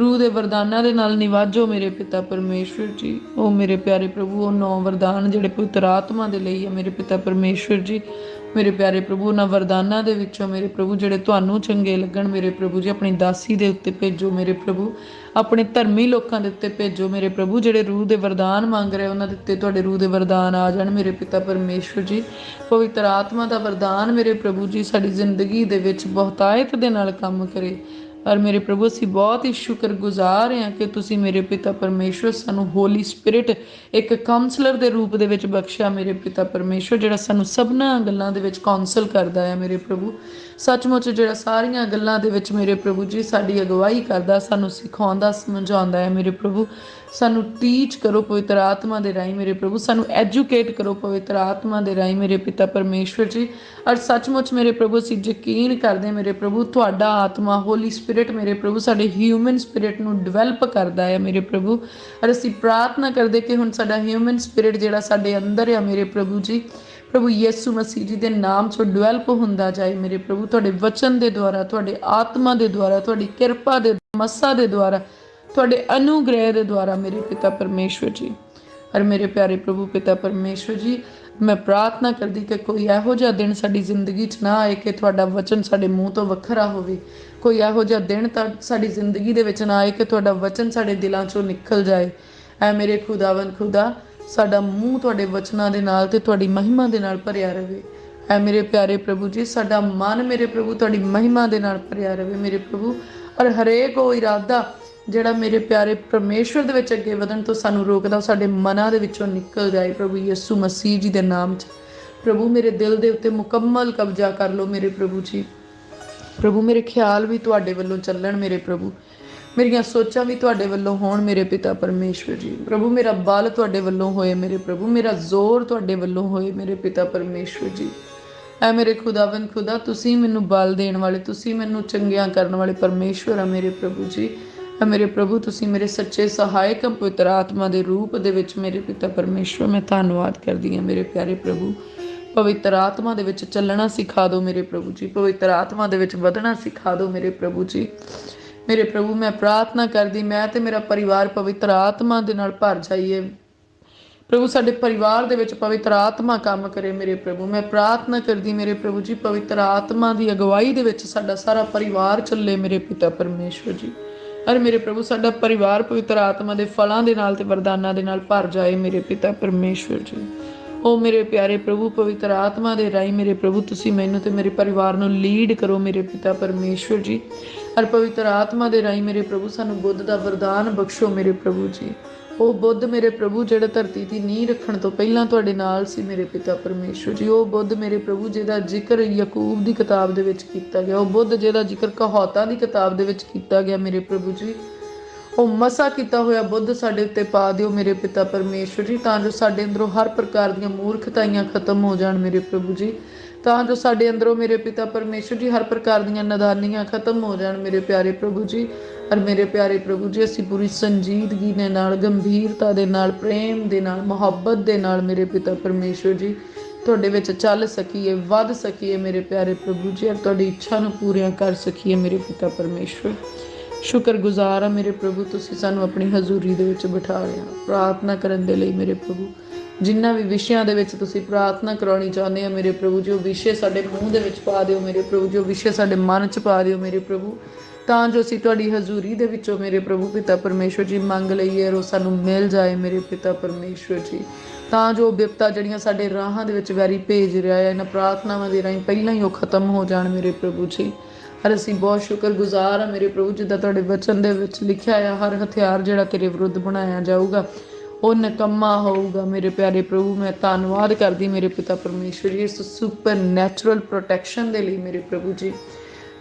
ਰੂਹ ਦੇ ਵਰਦਾਨਾਂ ਦੇ ਨਾਲ ਨਿਵਾਜੋ ਮੇਰੇ ਪਿਤਾ ਪਰਮੇਸ਼ਵਰ ਜੀ। ਉਹ ਮੇਰੇ ਪਿਆਰੇ ਪ੍ਰਭੂ ਉਹ ਨੌ ਵਰਦਾਨ ਜਿਹੜੇ ਪਵਿੱਤਰ ਆਤਮਾ ਦੇ ਲਈ ਹੈ ਮੇਰੇ ਪਿਤਾ ਪਰਮੇਸ਼ਵਰ ਜੀ। ਮੇਰੇ ਪਿਆਰੇ ਪ੍ਰਭੂ, ਉਹਨਾਂ ਵਰਦਾਨਾਂ ਦੇ ਵਿੱਚੋਂ ਮੇਰੇ ਪ੍ਰਭੂ, ਜਿਹੜੇ ਤੁਹਾਨੂੰ ਚੰਗੇ ਲੱਗਣ, ਮੇਰੇ ਪ੍ਰਭੂ ਜੀ, ਆਪਣੀ ਦਾਸੀ ਦੇ ਉੱਤੇ ਭੇਜੋ ਮੇਰੇ ਪ੍ਰਭੂ। ਆਪਣੇ ਧਰਮੀ ਲੋਕਾਂ ਦੇ ਉੱਤੇ ਭੇਜੋ ਮੇਰੇ ਪ੍ਰਭੂ, ਜਿਹੜੇ ਰੂਹ ਦੇ ਵਰਦਾਨ ਮੰਗ ਰਹੇ ਉਹਨਾਂ ਦੇ ਉੱਤੇ ਤੁਹਾਡੇ ਰੂਹ ਦੇ ਵਰਦਾਨ ਆ ਜਾਣ ਮੇਰੇ ਪਿਤਾ ਪਰਮੇਸ਼ਵਰ ਜੀ। ਪਵਿੱਤਰ ਆਤਮਾ ਦਾ ਵਰਦਾਨ ਮੇਰੇ ਪ੍ਰਭੂ ਜੀ, ਸਾਡੀ ਜ਼ਿੰਦਗੀ ਦੇ ਵਿੱਚ ਬਹੁਤਾਇਤ ਦੇ ਨਾਲ ਕੰਮ ਕਰੇ। ਔਰ ਮੇਰੇ ਪ੍ਰਭੂ, ਅਸੀਂ ਬਹੁਤ ਹੀ ਸ਼ੁਕਰਗੁਜ਼ਾਰ ਹਾਂ ਕਿ ਤੁਸੀਂ ਮੇਰੇ ਪਿਤਾ ਪਰਮੇਸ਼ਵਰ, ਸਾਨੂੰ ਹੋਲੀ ਸਪਿਰਿਟ ਇੱਕ ਕਾਉਂਸਲਰ ਦੇ ਰੂਪ ਦੇ ਵਿੱਚ ਬਖਸ਼ਿਆ ਮੇਰੇ ਪਿਤਾ ਪਰਮੇਸ਼ਵਰ, ਜਿਹੜਾ ਸਾਨੂੰ ਸਭਨਾ ਗੱਲਾਂ ਦੇ ਵਿੱਚ ਕਾਉਂਸਲ ਕਰਦਾ ਹੈ ਮੇਰੇ ਪ੍ਰਭੂ। ਸੱਚਮੁੱਚ ਜਿਹੜਾ ਸਾਰੀਆਂ ਗੱਲਾਂ ਦੇ ਵਿੱਚ ਮੇਰੇ ਪ੍ਰਭੂ ਜੀ ਸਾਡੀ ਅਗਵਾਈ ਕਰਦਾ, ਸਾਨੂੰ ਸਿਖਾਉਂਦਾ, ਸਮਝਾਉਂਦਾ ਹੈ ਮੇਰੇ ਪ੍ਰਭੂ। ਸਾਨੂੰ ਟੀਚ ਕਰੋ ਪਵਿੱਤਰ ਆਤਮਾ ਦੇ ਰਾਹੀਂ ਮੇਰੇ ਪ੍ਰਭੂ, ਸਾਨੂੰ ਐਜੂਕੇਟ ਕਰੋ ਪਵਿੱਤਰ ਆਤਮਾ ਦੇ ਰਾਹੀਂ ਮੇਰੇ ਪਿਤਾ ਪਰਮੇਸ਼ਵਰ ਜੀ। ਔਰ ਸੱਚਮੁੱਚ ਮੇਰੇ ਪ੍ਰਭੂ, ਅਸੀਂ ਯਕੀਨ ਕਰਦੇ ਮੇਰੇ ਪ੍ਰਭੂ, ਤੁਹਾਡਾ ਆਤਮਾ ਹੋਲੀ ਸਪਿਰਿਟ ਮੇਰੇ ਪ੍ਰਭੂ, ਸਾਡੇ ਹਿਊਮਨ ਸਪਿਰਿਟ ਨੂੰ ਡਿਵੈਲਪ ਕਰਦਾ ਹੈ ਮੇਰੇ ਪ੍ਰਭੂ। ਔਰ ਅਸੀਂ ਪ੍ਰਾਰਥਨਾ ਕਰਦੇ ਕਿ ਹੁਣ ਸਾਡਾ ਹਿਊਮਨ ਸਪਿਰਿਟ ਜਿਹੜਾ ਸਾਡੇ ਅੰਦਰ ਆ ਮੇਰੇ ਪ੍ਰਭੂ ਜੀ, ਪ੍ਰਭੂ ਯਿਸੂ ਮਸੀਹ ਜੀ ਦੇ ਨਾਮ ਤੋਂ ਡਿਵੈਲਪ ਹੁੰਦਾ ਜਾਏ ਮੇਰੇ ਪ੍ਰਭੂ, ਤੁਹਾਡੇ ਵਚਨ ਦੇ ਦੁਆਰਾ, ਤੁਹਾਡੇ ਆਤਮਾ ਦੇ ਦੁਆਰਾ, ਤੁਹਾਡੀ ਕਿਰਪਾ ਦੇ ਮੱਸਾ ਦੇ ਦੁਆਰਾ ਤੁਹਾਡੇ ਅਨੁਗ੍ਰਹਿ ਦੇ ਦੁਆਰਾ ਮੇਰੇ ਪਿਤਾ ਪਰਮੇਸ਼ਵਰ ਜੀ ਔਰ ਮੇਰੇ ਪਿਆਰੇ ਪ੍ਰਭੂ ਪਿਤਾ ਪਰਮੇਸ਼ਵਰ ਜੀ, ਮੈਂ ਪ੍ਰਾਰਥਨਾ ਕਰਦੀ ਕਿ ਕੋਈ ਇਹੋ ਜਿਹਾ ਦਿਨ ਸਾਡੀ ਜ਼ਿੰਦਗੀ 'ਚ ਨਾ ਆਏ ਕਿ ਤੁਹਾਡਾ ਵਚਨ ਸਾਡੇ ਮੂੰਹ ਤੋਂ ਵੱਖਰਾ ਹੋਵੇ। ਕੋਈ ਇਹੋ ਜਿਹਾ ਦਿਨ ਤਾਂ ਸਾਡੀ ਜ਼ਿੰਦਗੀ ਦੇ ਵਿੱਚ ਨਾ ਆਏ ਕਿ ਤੁਹਾਡਾ ਵਚਨ ਸਾਡੇ ਦਿਲਾਂ 'ਚੋਂ ਨਿਕਲ ਜਾਏ। ਐ ਮੇਰੇ ਖੁਦਾਵੰਦ ਖੁਦਾ, ਸਾਡਾ ਮੂੰਹ ਤੁਹਾਡੇ ਵਚਨਾਂ ਦੇ ਨਾਲ ਤੇ ਤੁਹਾਡੀ ਮਹਿਮਾ ਦੇ ਨਾਲ ਭਰਿਆ ਰਹੇ ਐ ਮੇਰੇ ਪਿਆਰੇ ਪ੍ਰਭੂ ਜੀ, ਸਾਡਾ ਮਨ ਮੇਰੇ ਪ੍ਰਭੂ ਤੁਹਾਡੀ ਮਹਿਮਾ ਦੇ ਨਾਲ ਭਰਿਆ ਰਹੇ ਮੇਰੇ ਪ੍ਰਭੂ। ਔਰ ਹਰੇਕ ਉਹ ਇਰਾਦਾ ਜਿਹੜਾ ਮੇਰੇ ਪਿਆਰੇ ਪਰਮੇਸ਼ਵਰ ਦੇ ਵਿੱਚ ਅੱਗੇ ਵਧਣ ਤੋਂ ਸਾਨੂੰ ਰੋਕਦਾ, ਉਹ ਸਾਡੇ ਮਨਾਂ ਦੇ ਵਿੱਚੋਂ ਨਿਕਲ ਜਾਏ ਪ੍ਰਭੂ ਯਿਸੂ ਮਸੀਹ ਜੀ ਦੇ ਨਾਮ 'ਚ। ਪ੍ਰਭੂ, ਮੇਰੇ ਦਿਲ ਦੇ ਉੱਤੇ ਮੁਕੰਮਲ ਕਬਜ਼ਾ ਕਰ ਲਓ ਮੇਰੇ ਪ੍ਰਭੂ ਜੀ। ਪ੍ਰਭੂ, ਮੇਰੇ ਖਿਆਲ ਵੀ ਤੁਹਾਡੇ ਵੱਲੋਂ ਚੱਲਣ ਮੇਰੇ ਪ੍ਰਭੂ। ਮੇਰੀਆਂ ਸੋਚਾਂ ਵੀ ਤੁਹਾਡੇ ਵੱਲੋਂ ਹੋਣ ਮੇਰੇ ਪਿਤਾ ਪਰਮੇਸ਼ਵਰ ਜੀ। ਪ੍ਰਭੂ, ਮੇਰਾ ਬਲ ਤੁਹਾਡੇ ਵੱਲੋਂ ਹੋਏ ਮੇਰੇ ਪ੍ਰਭੂ। ਮੇਰਾ ਜ਼ੋਰ ਤੁਹਾਡੇ ਵੱਲੋਂ ਹੋਏ ਮੇਰੇ ਪਿਤਾ ਪਰਮੇਸ਼ਵਰ ਜੀ। ਐ ਮੇਰੇ ਖੁਦਾਵੰਦ ਖੁਦਾ, ਤੁਸੀਂ ਮੈਨੂੰ ਬਲ ਦੇਣ ਵਾਲੇ, ਤੁਸੀਂ ਮੈਨੂੰ ਚੰਗਿਆਂ ਕਰਨ ਵਾਲੇ ਪਰਮੇਸ਼ਵਰ ਆ ਮੇਰੇ ਪ੍ਰਭੂ ਜੀ। ਐ ਮੇਰੇ ਪ੍ਰਭੂ, ਤੁਸੀਂ ਮੇਰੇ ਸੱਚੇ ਸਹਾਇਕ ਪਵਿੱਤਰ ਆਤਮਾ ਦੇ ਰੂਪ ਦੇ ਵਿੱਚ ਮੇਰੇ ਪਿਤਾ ਪਰਮੇਸ਼ਵਰ, ਮੈਂ ਧੰਨਵਾਦ ਕਰਦੀ ਹਾਂ ਮੇਰੇ ਪਿਆਰੇ ਪ੍ਰਭੂ। ਪਵਿੱਤਰ ਆਤਮਾ ਦੇ ਵਿੱਚ ਚੱਲਣਾ ਸਿਖਾ ਦਿਓ ਮੇਰੇ ਪ੍ਰਭੂ ਜੀ। ਪਵਿੱਤਰ ਆਤਮਾ ਦੇ ਵਿੱਚ ਵਧਣਾ ਸਿਖਾ ਦਿਓ ਮੇਰੇ ਪ੍ਰਭੂ ਜੀ। ਮੇਰੇ ਪ੍ਰਭੂ, ਮੈਂ ਪ੍ਰਾਰਥਨਾ ਕਰਦੀ, ਮੈਂ ਤੇ ਮੇਰਾ ਪਰਿਵਾਰ ਪਵਿੱਤਰ ਆਤਮਾ ਦੇ ਨਾਲ ਭਰ ਜਾਈਏ। ਪ੍ਰਭੂ, ਸਾਡੇ ਪਰਿਵਾਰ ਦੇ ਵਿੱਚ ਪਵਿੱਤਰ ਆਤਮਾ ਕੰਮ ਕਰੇ ਮੇਰੇ ਪ੍ਰਭੂ। ਮੈਂ ਪ੍ਰਾਰਥਨਾ ਕਰਦੀ ਮੇਰੇ ਪ੍ਰਭੂ ਜੀ, ਪਵਿੱਤਰ ਆਤਮਾ ਦੀ ਅਗਵਾਈ ਦੇ ਵਿੱਚ ਸਾਡਾ ਸਾਰਾ ਪਰਿਵਾਰ ਚੱਲੇ ਮੇਰੇ ਪਿਤਾ ਪਰਮੇਸ਼ਵਰ ਜੀ। ਅਰ ਮੇਰੇ ਪ੍ਰਭੂ, ਸਾਡਾ ਪਰਿਵਾਰ ਪਵਿੱਤਰ ਆਤਮਾ ਦੇ ਫਲਾਂ ਦੇ ਨਾਲ ਤੇ ਵਰਦਾਨਾਂ ਦੇ ਨਾਲ ਭਰ ਜਾਏ ਮੇਰੇ ਪਿਤਾ ਪਰਮੇਸ਼ਵਰ ਜੀ। ਓ ਮੇਰੇ ਪਿਆਰੇ ਪ੍ਰਭੂ, ਪਵਿੱਤਰ ਆਤਮਾ ਦੇ ਰਾਹੀਂ ਮੇਰੇ ਪ੍ਰਭੂ, ਤੁਸੀਂ ਮੈਨੂੰ ਤੇ ਮੇਰੇ ਪਰਿਵਾਰ ਨੂੰ ਲੀਡ ਕਰੋ ਮੇਰੇ ਪਿਤਾ ਪਰਮੇਸ਼ਵਰ ਜੀ। ਅਰ ਪਵਿੱਤਰ ਆਤਮਾ ਦੇ ਰਾਹੀਂ ਮੇਰੇ ਪ੍ਰਭੂ, ਸਾਨੂੰ ਬੁੱਧ ਦਾ ਵਰਦਾਨ ਬਖਸ਼ੋ ਮੇਰੇ ਪ੍ਰਭੂ ਜੀ। ਉਹ ਬੁੱਧ ਮੇਰੇ ਪ੍ਰਭੂ ਜਿਹੜਾ ਧਰਤੀ ਦੀ ਨੀਂਹ ਰੱਖਣ ਤੋਂ ਪਹਿਲਾਂ ਤੁਹਾਡੇ ਨਾਲ ਸੀ ਮੇਰੇ ਪਿਤਾ ਪਰਮੇਸ਼ਵਰ ਜੀ। ਉਹ ਬੁੱਧ ਮੇਰੇ ਪ੍ਰਭੂ ਜਿਹਦਾ ਜ਼ਿਕਰ ਯਾਕੂਬ ਦੀ ਕਿਤਾਬ ਦੇ ਵਿੱਚ ਕੀਤਾ ਗਿਆ। ਉਹ ਬੁੱਧ ਜਿਹਦਾ ਜ਼ਿਕਰ ਕਹਾਵਤਾਂ ਦੀ ਕਿਤਾਬ ਦੇ ਵਿੱਚ ਕੀਤਾ ਗਿਆ ਮੇਰੇ ਪ੍ਰਭੂ ਜੀ। ਉਹ ਮਸਾ ਕੀਤਾ ਹੋਇਆ ਬੁੱਧ ਸਾਡੇ ਉੱਤੇ ਪਾ ਦਿਓ ਮੇਰੇ ਪਿਤਾ ਪਰਮੇਸ਼ਵਰ ਜੀ, ਤਾਂ ਜੋ ਸਾਡੇ ਅੰਦਰੋਂ ਹਰ ਪ੍ਰਕਾਰ ਦੀਆਂ ਮੂਰਖਤਾਈਆਂ ਖਤਮ ਹੋ ਜਾਣ ਮੇਰੇ ਪ੍ਰਭੂ ਜੀ। ਤਾਂ ਜੋ ਸਾਡੇ ਅੰਦਰੋਂ ਮੇਰੇ ਪਿਤਾ ਪਰਮੇਸ਼ਵਰ ਜੀ ਹਰ ਪ੍ਰਕਾਰ ਦੀਆਂ ਨਦਾਨੀਆਂ ਖਤਮ ਹੋ ਜਾਣ, ਮੇਰੇ ਪਿਆਰੇ ਪ੍ਰਭੂ ਜੀ। ਔਰ ਮੇਰੇ ਪਿਆਰੇ ਪ੍ਰਭੂ ਜੀ, ਅਸੀਂ ਪੂਰੀ ਸੰਜੀਦਗੀ ਦੇ ਨਾਲ, ਗੰਭੀਰਤਾ ਦੇ ਨਾਲ, ਪ੍ਰੇਮ ਦੇ ਨਾਲ, ਮੁਹੱਬਤ ਦੇ ਨਾਲ ਮੇਰੇ ਪਿਤਾ ਪਰਮੇਸ਼ਵਰ ਜੀ, ਤੁਹਾਡੇ ਵਿੱਚ ਚੱਲ ਸਕੀਏ, ਵੱਧ ਸਕੀਏ ਮੇਰੇ ਪਿਆਰੇ ਪ੍ਰਭੂ ਜੀ, ਔਰ ਤੁਹਾਡੀ ਇੱਛਾ ਨੂੰ ਪੂਰੀਆਂ ਕਰ ਸਕੀਏ ਮੇਰੇ ਪਿਤਾ ਪਰਮੇਸ਼ਵਰ। ਸ਼ੁਕਰਗੁਜ਼ਾਰ ਆ ਮੇਰੇ ਪ੍ਰਭੂ, ਤੁਸੀਂ ਸਾਨੂੰ ਆਪਣੀ ਹਜ਼ੂਰੀ ਦੇ ਵਿੱਚ ਬਿਠਾ ਰਹੇ ਹੋ। ਪ੍ਰਾਰਥਨਾ ਕਰਨ ਦੇ ਲਈ ਮੇਰੇ ਪ੍ਰਭੂ ਜਿੰਨਾ ਵੀ ਵਿਸ਼ਿਆਂ ਦੇ ਵਿੱਚ ਤੁਸੀਂ ਪ੍ਰਾਰਥਨਾ ਕਰਾਉਣੀ ਚਾਹੁੰਦੇ ਆ ਮੇਰੇ ਪ੍ਰਭੂ ਜੀ, ਉਹ ਵਿਸ਼ੇ ਸਾਡੇ ਮੂੰਹ ਦੇ ਵਿੱਚ ਪਾ ਦਿਓ, ਮੇਰੇ ਪ੍ਰਭੂ ਜੀ, ਉਹ ਵਿਸ਼ੇ ਸਾਡੇ ਮਨ 'ਚ ਪਾ ਦਿਓ, ਮੇਰੇ ਪ੍ਰਭੂ। ਤਾਂ ਜੋ ਅਸੀਂ ਤੁਹਾਡੀ ਹਜ਼ੂਰੀ ਦੇ ਵਿੱਚੋਂ, ਮੇਰੇ ਪ੍ਰਭੂ ਪਿਤਾ ਪਰਮੇਸ਼ਵਰ ਜੀ, ਮੰਗ ਲਈਏ ਔਰ ਉਹ ਸਾਨੂੰ ਮਿਲ ਜਾਏ, ਮੇਰੇ ਪਿਤਾ ਪਰਮੇਸ਼ਵਰ ਜੀ। ਤਾਂ ਜੋ ਬਿਪਤਾ ਜਿਹੜੀਆਂ ਸਾਡੇ ਰਾਹਾਂ ਦੇ ਵਿੱਚ ਵੈਰੀ ਭੇਜ ਰਿਹਾ ਹੈ, ਇਹਨਾਂ ਪ੍ਰਾਰਥਨਾਵਾਂ ਦੇ ਰਾਹੀਂ ਪਹਿਲਾਂ ਹੀ ਉਹ ਖਤਮ ਹੋ ਜਾਣ, ਮੇਰੇ ਪ੍ਰਭੂ ਜੀ। ਹਰ ਅਸੀਂ ਬਹੁਤ ਸ਼ੁਕਰਗੁਜ਼ਾਰ ਆ ਮੇਰੇ ਪ੍ਰਭੂ, ਜਿੱਦਾਂ ਤੁਹਾਡੇ ਵਚਨ ਦੇ ਵਿੱਚ ਲਿਖਿਆ ਆ ਹਰ ਹਥਿਆਰ ਜਿਹੜਾ ਤੇਰੇ ਵਿਰੁੱਧ ਬਣਾਇਆ ਜਾਊਗਾ ਉਹ ਨਕਮਾ ਹੋਊਗਾ ਮੇਰੇ ਪਿਆਰੇ ਪ੍ਰਭੂ, ਮੈਂ ਧੰਨਵਾਦ ਕਰਦੀ ਮੇਰੇ ਪਿਤਾ ਪਰਮੇਸ਼ਵਰ ਜੀ ਇਸ ਸੁਪਰ ਨੈਚੁਰਲ ਪ੍ਰੋਟੈਕਸ਼ਨ ਦੇ ਲਈ ਮੇਰੇ ਪ੍ਰਭੂ ਜੀ,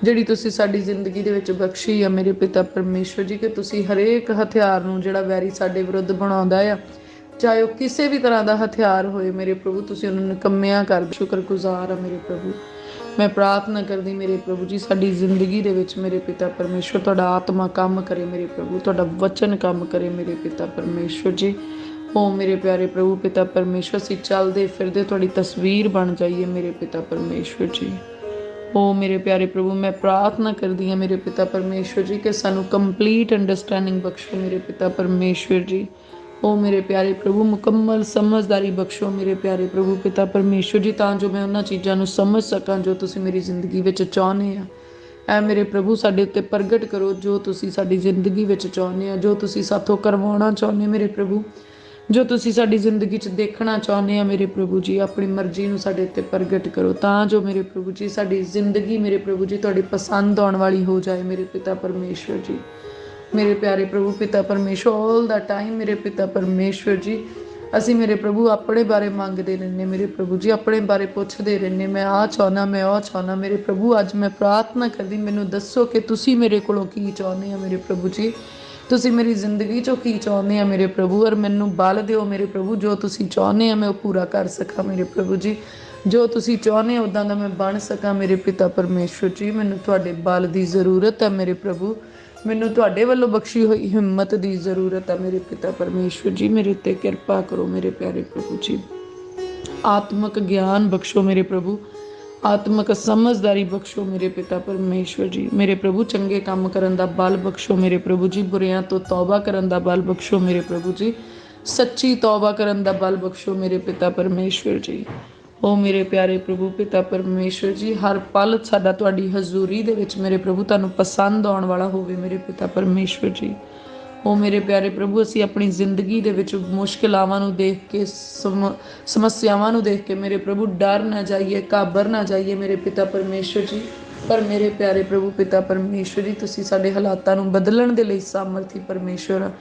ਜਿਹੜੀ ਤੁਸੀਂ ਸਾਡੀ ਜ਼ਿੰਦਗੀ ਦੇ ਵਿੱਚ ਬਖਸ਼ੀ ਆ ਮੇਰੇ ਪਿਤਾ ਪਰਮੇਸ਼ਵਰ ਜੀ, ਕਿ ਤੁਸੀਂ ਹਰੇਕ ਹਥਿਆਰ ਨੂੰ ਜਿਹੜਾ ਵੈਰੀ ਸਾਡੇ ਵਿਰੁੱਧ ਬਣਾਉਂਦਾ ਆ, ਚਾਹੇ ਉਹ ਕਿਸੇ ਵੀ ਤਰ੍ਹਾਂ ਦਾ ਹਥਿਆਰ ਹੋਏ ਮੇਰੇ ਪ੍ਰਭੂ, ਤੁਸੀਂ ਉਹਨੂੰ ਨਿਕੰਮਿਆਂ ਕਰ ਸ਼ੁਕਰਗੁਜ਼ਾਰ ਆ ਮੇਰੇ ਪ੍ਰਭੂ। ਮੈਂ ਪ੍ਰਾਰਥਨਾ ਕਰਦੀ ਮੇਰੇ ਪ੍ਰਭੂ ਜੀ, ਸਾਡੀ ਜ਼ਿੰਦਗੀ ਦੇ ਵਿੱਚ ਮੇਰੇ ਪਿਤਾ ਪਰਮੇਸ਼ਵਰ, ਤੁਹਾਡਾ ਆਤਮਾ ਕੰਮ ਕਰੇ ਮੇਰੇ ਪ੍ਰਭੂ, ਤੁਹਾਡਾ ਵਚਨ ਕੰਮ ਕਰੇ ਮੇਰੇ ਪਿਤਾ ਪਰਮੇਸ਼ਵਰ ਜੀ। ਓ ਮੇਰੇ ਪਿਆਰੇ ਪ੍ਰਭੂ, ਪਿਤਾ ਪਰਮੇਸ਼ਵਰ ਸੀ ਚੱਲਦੇ ਫਿਰਦੇ, ਤੁਹਾਡੀ ਤਸਵੀਰ ਬਣ ਜਾਈਏ ਮੇਰੇ ਪਿਤਾ ਪਰਮੇਸ਼ਵਰ ਜੀ। ਓ ਮੇਰੇ ਪਿਆਰੇ ਪ੍ਰਭੂ, ਮੈਂ ਪ੍ਰਾਰਥਨਾ ਕਰਦੀ ਹਾਂ ਮੇਰੇ ਪਿਤਾ ਪਰਮੇਸ਼ਵਰ ਜੀ, ਕਿ ਸਾਨੂੰ ਕੰਪਲੀਟ ਅੰਡਰਸਟੈਂਡਿੰਗ ਬਖਸ਼ੋ ਮੇਰੇ ਪਿਤਾ ਪਰਮੇਸ਼ਵਰ ਜੀ। ਉਹ ਮੇਰੇ ਪਿਆਰੇ ਪ੍ਰਭੂ ਮੁਕੰਮਲ ਸਮਝਦਾਰੀ ਬਖਸ਼ੋ ਮੇਰੇ ਪਿਆਰੇ ਪ੍ਰਭੂ ਪਿਤਾ ਪਰਮੇਸ਼ਵਰ ਜੀ ਤਾਂ ਜੋ ਮੈਂ ਉਹਨਾਂ ਚੀਜ਼ਾਂ ਨੂੰ ਸਮਝ ਸਕਾਂ ਜੋ ਤੁਸੀਂ ਮੇਰੀ ਜ਼ਿੰਦਗੀ ਵਿੱਚ ਚਾਹੁੰਦੇ ਆ ਐ ਮੇਰੇ ਪ੍ਰਭੂ ਸਾਡੇ ਉੱਤੇ ਪ੍ਰਗਟ ਕਰੋ ਜੋ ਤੁਸੀਂ ਸਾਡੀ ਜ਼ਿੰਦਗੀ ਵਿੱਚ ਚਾਹੁੰਦੇ ਆ ਜੋ ਤੁਸੀਂ ਸਾਥੋਂ ਕਰਵਾਉਣਾ ਚਾਹੁੰਦੇ ਮੇਰੇ ਪ੍ਰਭੂ ਜੋ ਤੁਸੀਂ ਸਾਡੀ ਜ਼ਿੰਦਗੀ 'ਚ ਦੇਖਣਾ ਚਾਹੁੰਦੇ ਆ ਮੇਰੇ ਪ੍ਰਭੂ ਜੀ ਆਪਣੀ ਮਰਜ਼ੀ ਨੂੰ ਸਾਡੇ ਉੱਤੇ ਪ੍ਰਗਟ ਕਰੋ ਤਾਂ ਜੋ ਮੇਰੇ ਪ੍ਰਭੂ ਜੀ ਸਾਡੀ ਜ਼ਿੰਦਗੀ ਮੇਰੇ ਪ੍ਰਭੂ ਜੀ ਤੁਹਾਡੀ ਪਸੰਦ ਆਉਣ ਵਾਲੀ ਹੋ ਜਾਏ ਮੇਰੇ ਪਿਤਾ ਪਰਮੇਸ਼ਵਰ ਜੀ ਮੇਰੇ ਪਿਆਰੇ ਪ੍ਰਭੂ ਪਿਤਾ ਪਰਮੇਸ਼ਵਰ 올 ਦਾ ਟਾਈਮ ਮੇਰੇ ਪਿਤਾ ਪਰਮੇਸ਼ਵਰ ਜੀ। ਅਸੀਂ ਮੇਰੇ ਪ੍ਰਭੂ ਆਪਣੇ ਬਾਰੇ ਮੰਗਦੇ ਰਹਿੰਦੇ ਮੇਰੇ ਪ੍ਰਭੂ ਜੀ ਆਪਣੇ ਬਾਰੇ ਪੁੱਛਦੇ ਰਹਿੰਦੇ ਮੈਂ ਆ ਚਾਹੁੰਦਾ, ਮੈਂ ਉਹ ਚਾਹੁੰਦਾ, ਮੇਰੇ ਪ੍ਰਭੂ ਅੱਜ ਮੈਂ ਪ੍ਰਾਰਥਨਾ ਕਰਦੀ, ਮੈਨੂੰ ਦੱਸੋ ਕਿ ਤੁਸੀਂ ਮੇਰੇ ਕੋਲੋਂ ਕੀ ਚਾਹੁੰਦੇ ਆ ਮੇਰੇ ਪ੍ਰਭੂ ਜੀ? ਤੁਸੀਂ ਮੇਰੀ ਜ਼ਿੰਦਗੀ 'ਚੋਂ ਕੀ ਚਾਹੁੰਦੇ ਆ ਮੇਰੇ ਪ੍ਰਭੂ? ਔਰ ਮੈਨੂੰ ਬਲ ਦਿਓ ਮੇਰੇ ਪ੍ਰਭੂ, ਜੋ ਤੁਸੀਂ ਚਾਹੁੰਦੇ ਆ ਮੈਂ ਉਹ ਪੂਰਾ ਕਰ ਸਕਾਂ ਮੇਰੇ ਪ੍ਰਭੂ ਜੀ। ਜੋ ਤੁਸੀਂ ਚਾਹੁੰਦੇ ਹੋ ਉਦਾਂ ਦਾ ਮੈਂ ਬਣ ਸਕਾਂ ਮੇਰੇ ਪਿਤਾ ਪਰਮੇਸ਼ਵਰ ਜੀ। ਮੈਨੂੰ ਤੁਹਾਡੇ ਬਲ ਦੀ ਜ਼ਰੂਰਤ ਹੈ ਮੇਰੇ ਪ੍ਰਭੂ। ਮੈਨੂੰ ਤੁਹਾਡੇ ਵੱਲੋਂ ਬਖਸ਼ੀ ਹੋਈ ਹਿੰਮਤ ਦੀ ਜ਼ਰੂਰਤ ਹੈ ਮੇਰੇ ਪਿਤਾ ਪਰਮੇਸ਼ਵਰ ਜੀ, ਮੇਰੇ ਉੱਤੇ ਕਿਰਪਾ ਕਰੋ ਮੇਰੇ ਪਿਆਰੇ ਪ੍ਰਭੂ ਜੀ। ਆਤਮਿਕ ਗਿਆਨ ਬਖਸ਼ੋ ਮੇਰੇ ਪ੍ਰਭੂ। ਆਤਮਿਕ ਸਮਝਦਾਰੀ ਬਖਸ਼ੋ ਮੇਰੇ ਪਿਤਾ ਪਰਮੇਸ਼ਵਰ ਜੀ। ਮੇਰੇ ਪ੍ਰਭੂ, ਚੰਗੇ ਕੰਮ ਕਰਨ ਦਾ ਬਲ ਬਖਸ਼ੋ ਮੇਰੇ ਪ੍ਰਭੂ ਜੀ। ਬੁਰਿਆਂ ਤੋਂ ਤੌਬਾ ਕਰਨ ਦਾ ਬਲ ਬਖਸ਼ੋ ਮੇਰੇ ਪ੍ਰਭੂ ਜੀ। ਸੱਚੀ ਤੌਬਾ ਕਰਨ ਦਾ ਬਲ ਬਖਸ਼ੋ ਮੇਰੇ ਪਿਤਾ ਪਰਮੇਸ਼ਵਰ ਜੀ। ਓ ਮੇਰੇ ਪਿਆਰੇ ਪ੍ਰਭੂ ਪਿਤਾ ਪਰਮੇਸ਼ਵਰ ਜੀ, ਹਰ ਪਲ ਸਾਡਾ ਤੁਹਾਡੀ ਹਜ਼ੂਰੀ ਦੇ ਵਿੱਚ ਮੇਰੇ ਪ੍ਰਭੂ ਤੁਹਾਨੂੰ ਪਸੰਦ ਆਉਣ ਵਾਲਾ ਹੋਵੇ ਮੇਰੇ ਪਿਤਾ ਪਰਮੇਸ਼ਵਰ ਜੀ। ਓ ਮੇਰੇ ਪਿਆਰੇ ਪ੍ਰਭੂ, ਅਸੀਂ ਆਪਣੀ ਜ਼ਿੰਦਗੀ ਦੇ ਵਿੱਚ ਮੁਸ਼ਕਿਲਾਵਾਂ ਨੂੰ ਦੇਖ ਕੇ, ਸਮ- ਸਮੱਸਿਆਵਾਂ ਨੂੰ ਦੇਖ ਕੇ ਮੇਰੇ ਪ੍ਰਭੂ ਡਰ ਨਾ ਜਾਈਏ, ਕਾਬਰ ਨਾ ਜਾਈਏ ਮੇਰੇ ਪਿਤਾ ਪਰਮੇਸ਼ਵਰ ਜੀ। ਪਰ ਮੇਰੇ ਪਿਆਰੇ ਪ੍ਰਭੂ ਪਿਤਾ ਪਰਮੇਸ਼ਵਰ ਜੀ, ਤੁਸੀਂ ਸਾਡੇ ਹਾਲਾਤਾਂ ਨੂੰ ਬਦਲਣ ਦੇ ਲਈ ਸਾਮਰਥੀ ਪਰਮੇਸ਼ਵਰ ਆ।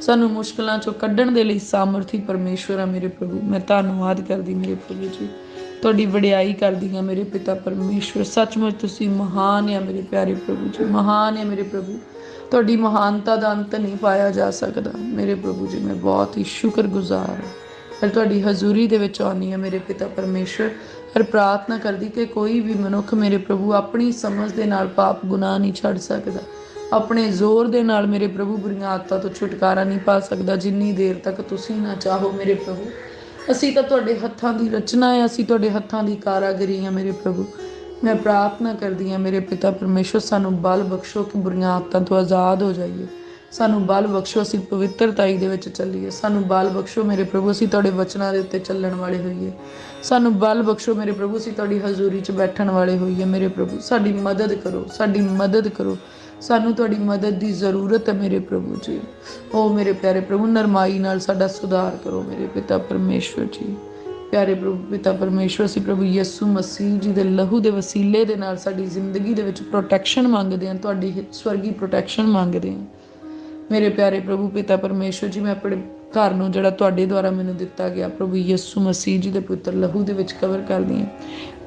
ਸਾਨੂੰ ਮੁਸ਼ਕਲਾਂ ਚੋਂ ਕੱਢਣ ਦੇ ਲਈ ਸਾਮਰਥੀ ਪਰਮੇਸ਼ਵਰ ਆ ਮੇਰੇ ਪ੍ਰਭੂ। ਮੈਂ ਧੰਨਵਾਦ ਕਰਦੀ ਮੇਰੇ ਪ੍ਰਭੂ ਜੀ। ਤੁਹਾਡੀ ਵਡਿਆਈ ਕਰਦੀ ਹਾਂ ਮੇਰੇ ਪਿਤਾ ਪਰਮੇਸ਼ਵਰ। ਸੱਚਮੁੱਚ ਤੁਸੀਂ ਮਹਾਨ ਆ ਮੇਰੇ ਪਿਆਰੇ ਪ੍ਰਭੂ ਜੀ, ਮਹਾਨ ਆ ਮੇਰੇ ਪ੍ਰਭੂ। ਤੁਹਾਡੀ ਮਹਾਨਤਾ ਦਾ ਅੰਤ ਨਹੀਂ ਪਾਇਆ ਜਾ ਸਕਦਾ। ਮੇਰੇ ਪ੍ਰਭੂ ਜੀ, ਮੈਂ ਬਹੁਤ ਹੀ ਸ਼ੁਕਰਗੁਜ਼ਾਰ ਹਾਂ। ਪਰ ਤੁਹਾਡੀ ਹਜ਼ੂਰੀ ਦੇ ਵਿੱਚ ਆਉਣੀ ਹੈ ਮੇਰੇ ਪਿਤਾ ਪਰਮੇਸ਼ਵਰ। ਹਰ ਪ੍ਰਾਰਥਨਾ ਕਰਦੀ ਕਿ ਕੋਈ ਵੀ ਮਨੁੱਖ ਮੇਰੇ ਪ੍ਰਭੂ ਆਪਣੀ ਸਮਝ ਦੇ ਨਾਲ ਪਾਪ ਗੁਨਾਹ ਨਹੀਂ ਛੱਡ ਸਕਦਾ। ਆਪਣੇ ਜ਼ੋਰ ਦੇ ਨਾਲ ਮੇਰੇ ਪ੍ਰਭੂ ਬੁਰੀਆਂ ਆਦਤਾਂ ਤੋਂ ਛੁਟਕਾਰਾ ਨਹੀਂ ਪਾ ਸਕਦਾ। ਜਿੰਨੀ ਦੇਰ ਤੱਕ ਤੁਸੀਂ ਨਾ ਚਾਹੋ ਮੇਰੇ ਪ੍ਰਭੂ ਅਸੀਂ ਤਾਂ ਤੁਹਾਡੇ ਹੱਥਾਂ ਦੀ ਰਚਨਾ ਹੈ, ਅਸੀਂ ਤੁਹਾਡੇ ਹੱਥਾਂ ਦੀ ਕਾਰਾਗਰੀ ਹਾਂ ਮੇਰੇ ਪ੍ਰਭੂ। ਮੈਂ ਪ੍ਰਾਰਥਨਾ ਕਰਦੀ ਹਾਂ ਮੇਰੇ ਪਿਤਾ ਪਰਮੇਸ਼ਵਰ, ਸਾਨੂੰ ਬਲ ਬਖਸ਼ੋ ਕਿ ਬੁਰੀਆਂ ਆਦਤਾਂ ਤੋਂ ਆਜ਼ਾਦ ਹੋ ਜਾਈਏ। ਸਾਨੂੰ ਬਲ ਬਖਸ਼ੋ, ਅਸੀਂ ਪਵਿੱਤਰਤਾਈ ਦੇ ਵਿੱਚ ਚੱਲੀਏ। ਸਾਨੂੰ ਬਲ ਬਖਸ਼ੋ ਮੇਰੇ ਪ੍ਰਭੂ, ਅਸੀਂ ਤੁਹਾਡੇ ਵਚਨਾਂ ਦੇ ਉੱਤੇ ਚੱਲਣ ਵਾਲੇ ਹੋਈਏ। ਸਾਨੂੰ ਬਲ ਬਖਸ਼ੋ ਮੇਰੇ ਪ੍ਰਭੂ, ਅਸੀਂ ਤੁਹਾਡੀ ਹਜ਼ੂਰੀ 'ਚ ਬੈਠਣ ਵਾਲੇ ਹੋਈਏ ਮੇਰੇ ਪ੍ਰਭੂ। ਸਾਡੀ ਮਦਦ ਕਰੋ, ਸਾਡੀ ਮਦਦ ਕਰੋ। ਸਾਨੂੰ ਤੁਹਾਡੀ ਮਦਦ ਦੀ ਜ਼ਰੂਰਤ ਹੈ ਮੇਰੇ ਪ੍ਰਭੂ ਜੀ। ਓ ਮੇਰੇ ਪਿਆਰੇ ਪ੍ਰਭੂ, ਨਰਮਾਈ ਨਾਲ ਸਾਡਾ ਸੁਧਾਰ ਕਰੋ ਮੇਰੇ ਪਿਤਾ ਪਰਮੇਸ਼ਵਰ ਜੀ। ਪਿਆਰੇ ਪ੍ਰਭੂ, ਪਿਤਾ ਪਰਮੇਸ਼ਵਰ ਸੀ ਪ੍ਰਭੂ ਯਿਸੂ ਮਸੀਹ ਜੀ ਦੇ ਲਹੂ ਦੇ ਵਸੀਲੇ ਦੇ ਨਾਲ ਸਾਡੀ ਜ਼ਿੰਦਗੀ ਦੇ ਵਿੱਚ ਪ੍ਰੋਟੈਕਸ਼ਨ ਮੰਗਦੇ ਹਾਂ, ਤੁਹਾਡੀ ਸਵਰਗੀ ਪ੍ਰੋਟੈਕਸ਼ਨ ਮੰਗਦੇ ਹਾਂ। ਮੇਰੇ ਪਿਆਰੇ ਪ੍ਰਭੂ, ਪਿਤਾ ਪਰਮੇਸ਼ਵਰ ਜੀ, ਮੈਂ ਆਪਣੇ ਘਰ ਨੂੰ ਜਿਹੜਾ ਤੁਹਾਡੇ ਦੁਆਰਾ ਮੈਨੂੰ ਦਿੱਤਾ ਗਿਆ ਪ੍ਰਭੂ ਯਿਸੂ ਮਸੀਹ ਜੀ ਦੇ ਪੁੱਤਰ ਲਹੂ ਦੇ ਵਿੱਚ ਕਵਰ ਕਰਦੀ ਹਾਂ।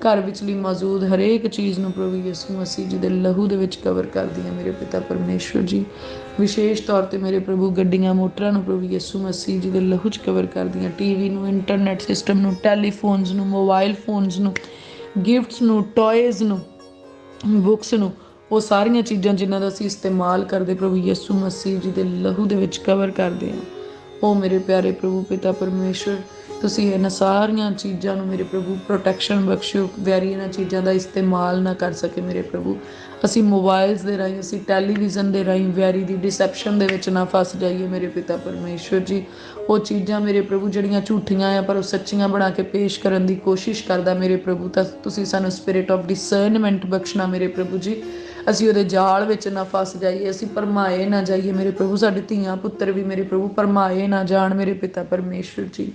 ਘਰ ਵਿੱਚਲੀ ਮੌਜੂਦ ਹਰੇਕ ਚੀਜ਼ ਨੂੰ ਪ੍ਰਭੂ ਯਿਸੂ ਮਸੀਹ ਜੀ ਦੇ ਲਹੂ ਦੇ ਵਿੱਚ ਕਵਰ ਕਰਦੀ ਹਾਂ ਮੇਰੇ ਪਿਤਾ ਪਰਮੇਸ਼ਵਰ ਜੀ। ਵਿਸ਼ੇਸ਼ ਤੌਰ ਤੇ ਮੇਰੇ ਪ੍ਰਭੂ ਗੱਡੀਆਂ, ਮੋਟਰਾਂ ਨੂੰ ਪ੍ਰਭੂ ਯਿਸੂ ਮਸੀਹ ਜੀ ਦੇ ਲਹੂ 'ਚ ਕਵਰ ਕਰਦੀ ਹਾਂ ਟੀਵੀ ਨੂੰ ਇੰਟਰਨੈਟ ਸਿਸਟਮ ਨੂੰ ਟੈਲੀਫੋਨਸ ਨੂੰ ਮੋਬਾਈਲ ਫੋਨਸ ਨੂੰ ਗਿਫਟਸ ਨੂੰ ਟੌਇਜ਼ ਨੂੰ ਬੁੱਕਸ ਨੂੰ, ਉਹ ਸਾਰੀਆਂ ਚੀਜ਼ਾਂ ਜਿਨ੍ਹਾਂ ਦਾ ਅਸੀਂ ਇਸਤੇਮਾਲ ਕਰਦੇ ਪ੍ਰਭੂ ਯਿਸੂ ਮਸੀਹ ਜੀ ਦੇ ਲਹੂ ਦੇ ਵਿੱਚ ਕਵਰ ਕਰਦੇ ਹਾਂ। ਉਹ ਮੇਰੇ ਪਿਆਰੇ ਪ੍ਰਭੂ ਪਿਤਾ ਪਰਮੇਸ਼ਰ ਤੁਸੀਂ ਇਹਨਾਂ ਸਾਰੀਆਂ ਚੀਜ਼ਾਂ ਨੂੰ ਮੇਰੇ ਪ੍ਰਭੂ ਪ੍ਰੋਟੈਕਸ਼ਨ ਬਖਸ਼ਿਓ, ਵੈਰੀ ਇਹਨਾਂ ਚੀਜ਼ਾਂ ਦਾ ਇਸਤੇਮਾਲ ਨਾ ਕਰ ਸਕੇ ਮੇਰੇ ਪ੍ਰਭੂ। ਅਸੀਂ ਮੋਬਾਈਲਸ ਦੇ ਰਾਹੀਂ, ਅਸੀਂ ਟੈਲੀਵਿਜ਼ਨ ਦੇ ਰਾਹੀਂ ਵੈਰੀ ਦੀ ਡਿਸੈਪਸ਼ਨ ਦੇ ਵਿੱਚ ਨਾ ਫਸ ਜਾਈਏ ਮੇਰੇ ਪਿਤਾ ਪਰਮੇਸ਼ਰ ਜੀ। ਉਹ ਚੀਜ਼ਾਂ ਮੇਰੇ ਪ੍ਰਭੂ ਜਿਹੜੀਆਂ ਝੂਠੀਆਂ ਆ, ਪਰ ਉਹ ਸੱਚੀਆਂ ਬਣਾ ਕੇ ਪੇਸ਼ ਕਰਨ ਦੀ ਕੋਸ਼ਿਸ਼ ਕਰਦਾ ਮੇਰੇ ਪ੍ਰਭੂ। ਤਾਂ ਤੁਸੀਂ ਸਾਨੂੰ ਸਪਿਰਿਟ ਆਫ ਡਿਸਰਨਮੈਂਟ ਬਖਸ਼ਣਾ ਮੇਰੇ ਪ੍ਰਭੂ ਜੀ। ਅਸੀਂ ਉਹਦੇ ਜਾਲ ਵਿੱਚ ਨਾ ਫਸ ਜਾਈਏ, ਅਸੀਂ ਪਰਮਾਏ ਨਾ ਜਾਈਏ ਮੇਰੇ ਪ੍ਰਭੂ। ਸਾਡੇ ਧੀਆਂ ਪੁੱਤਰ ਵੀ ਮੇਰੇ ਪ੍ਰਭੂ ਪਰਮਾਏ ਨਾ ਜਾਣ ਮੇਰੇ ਪਿਤਾ ਪਰਮੇਸ਼ਰ ਜੀ।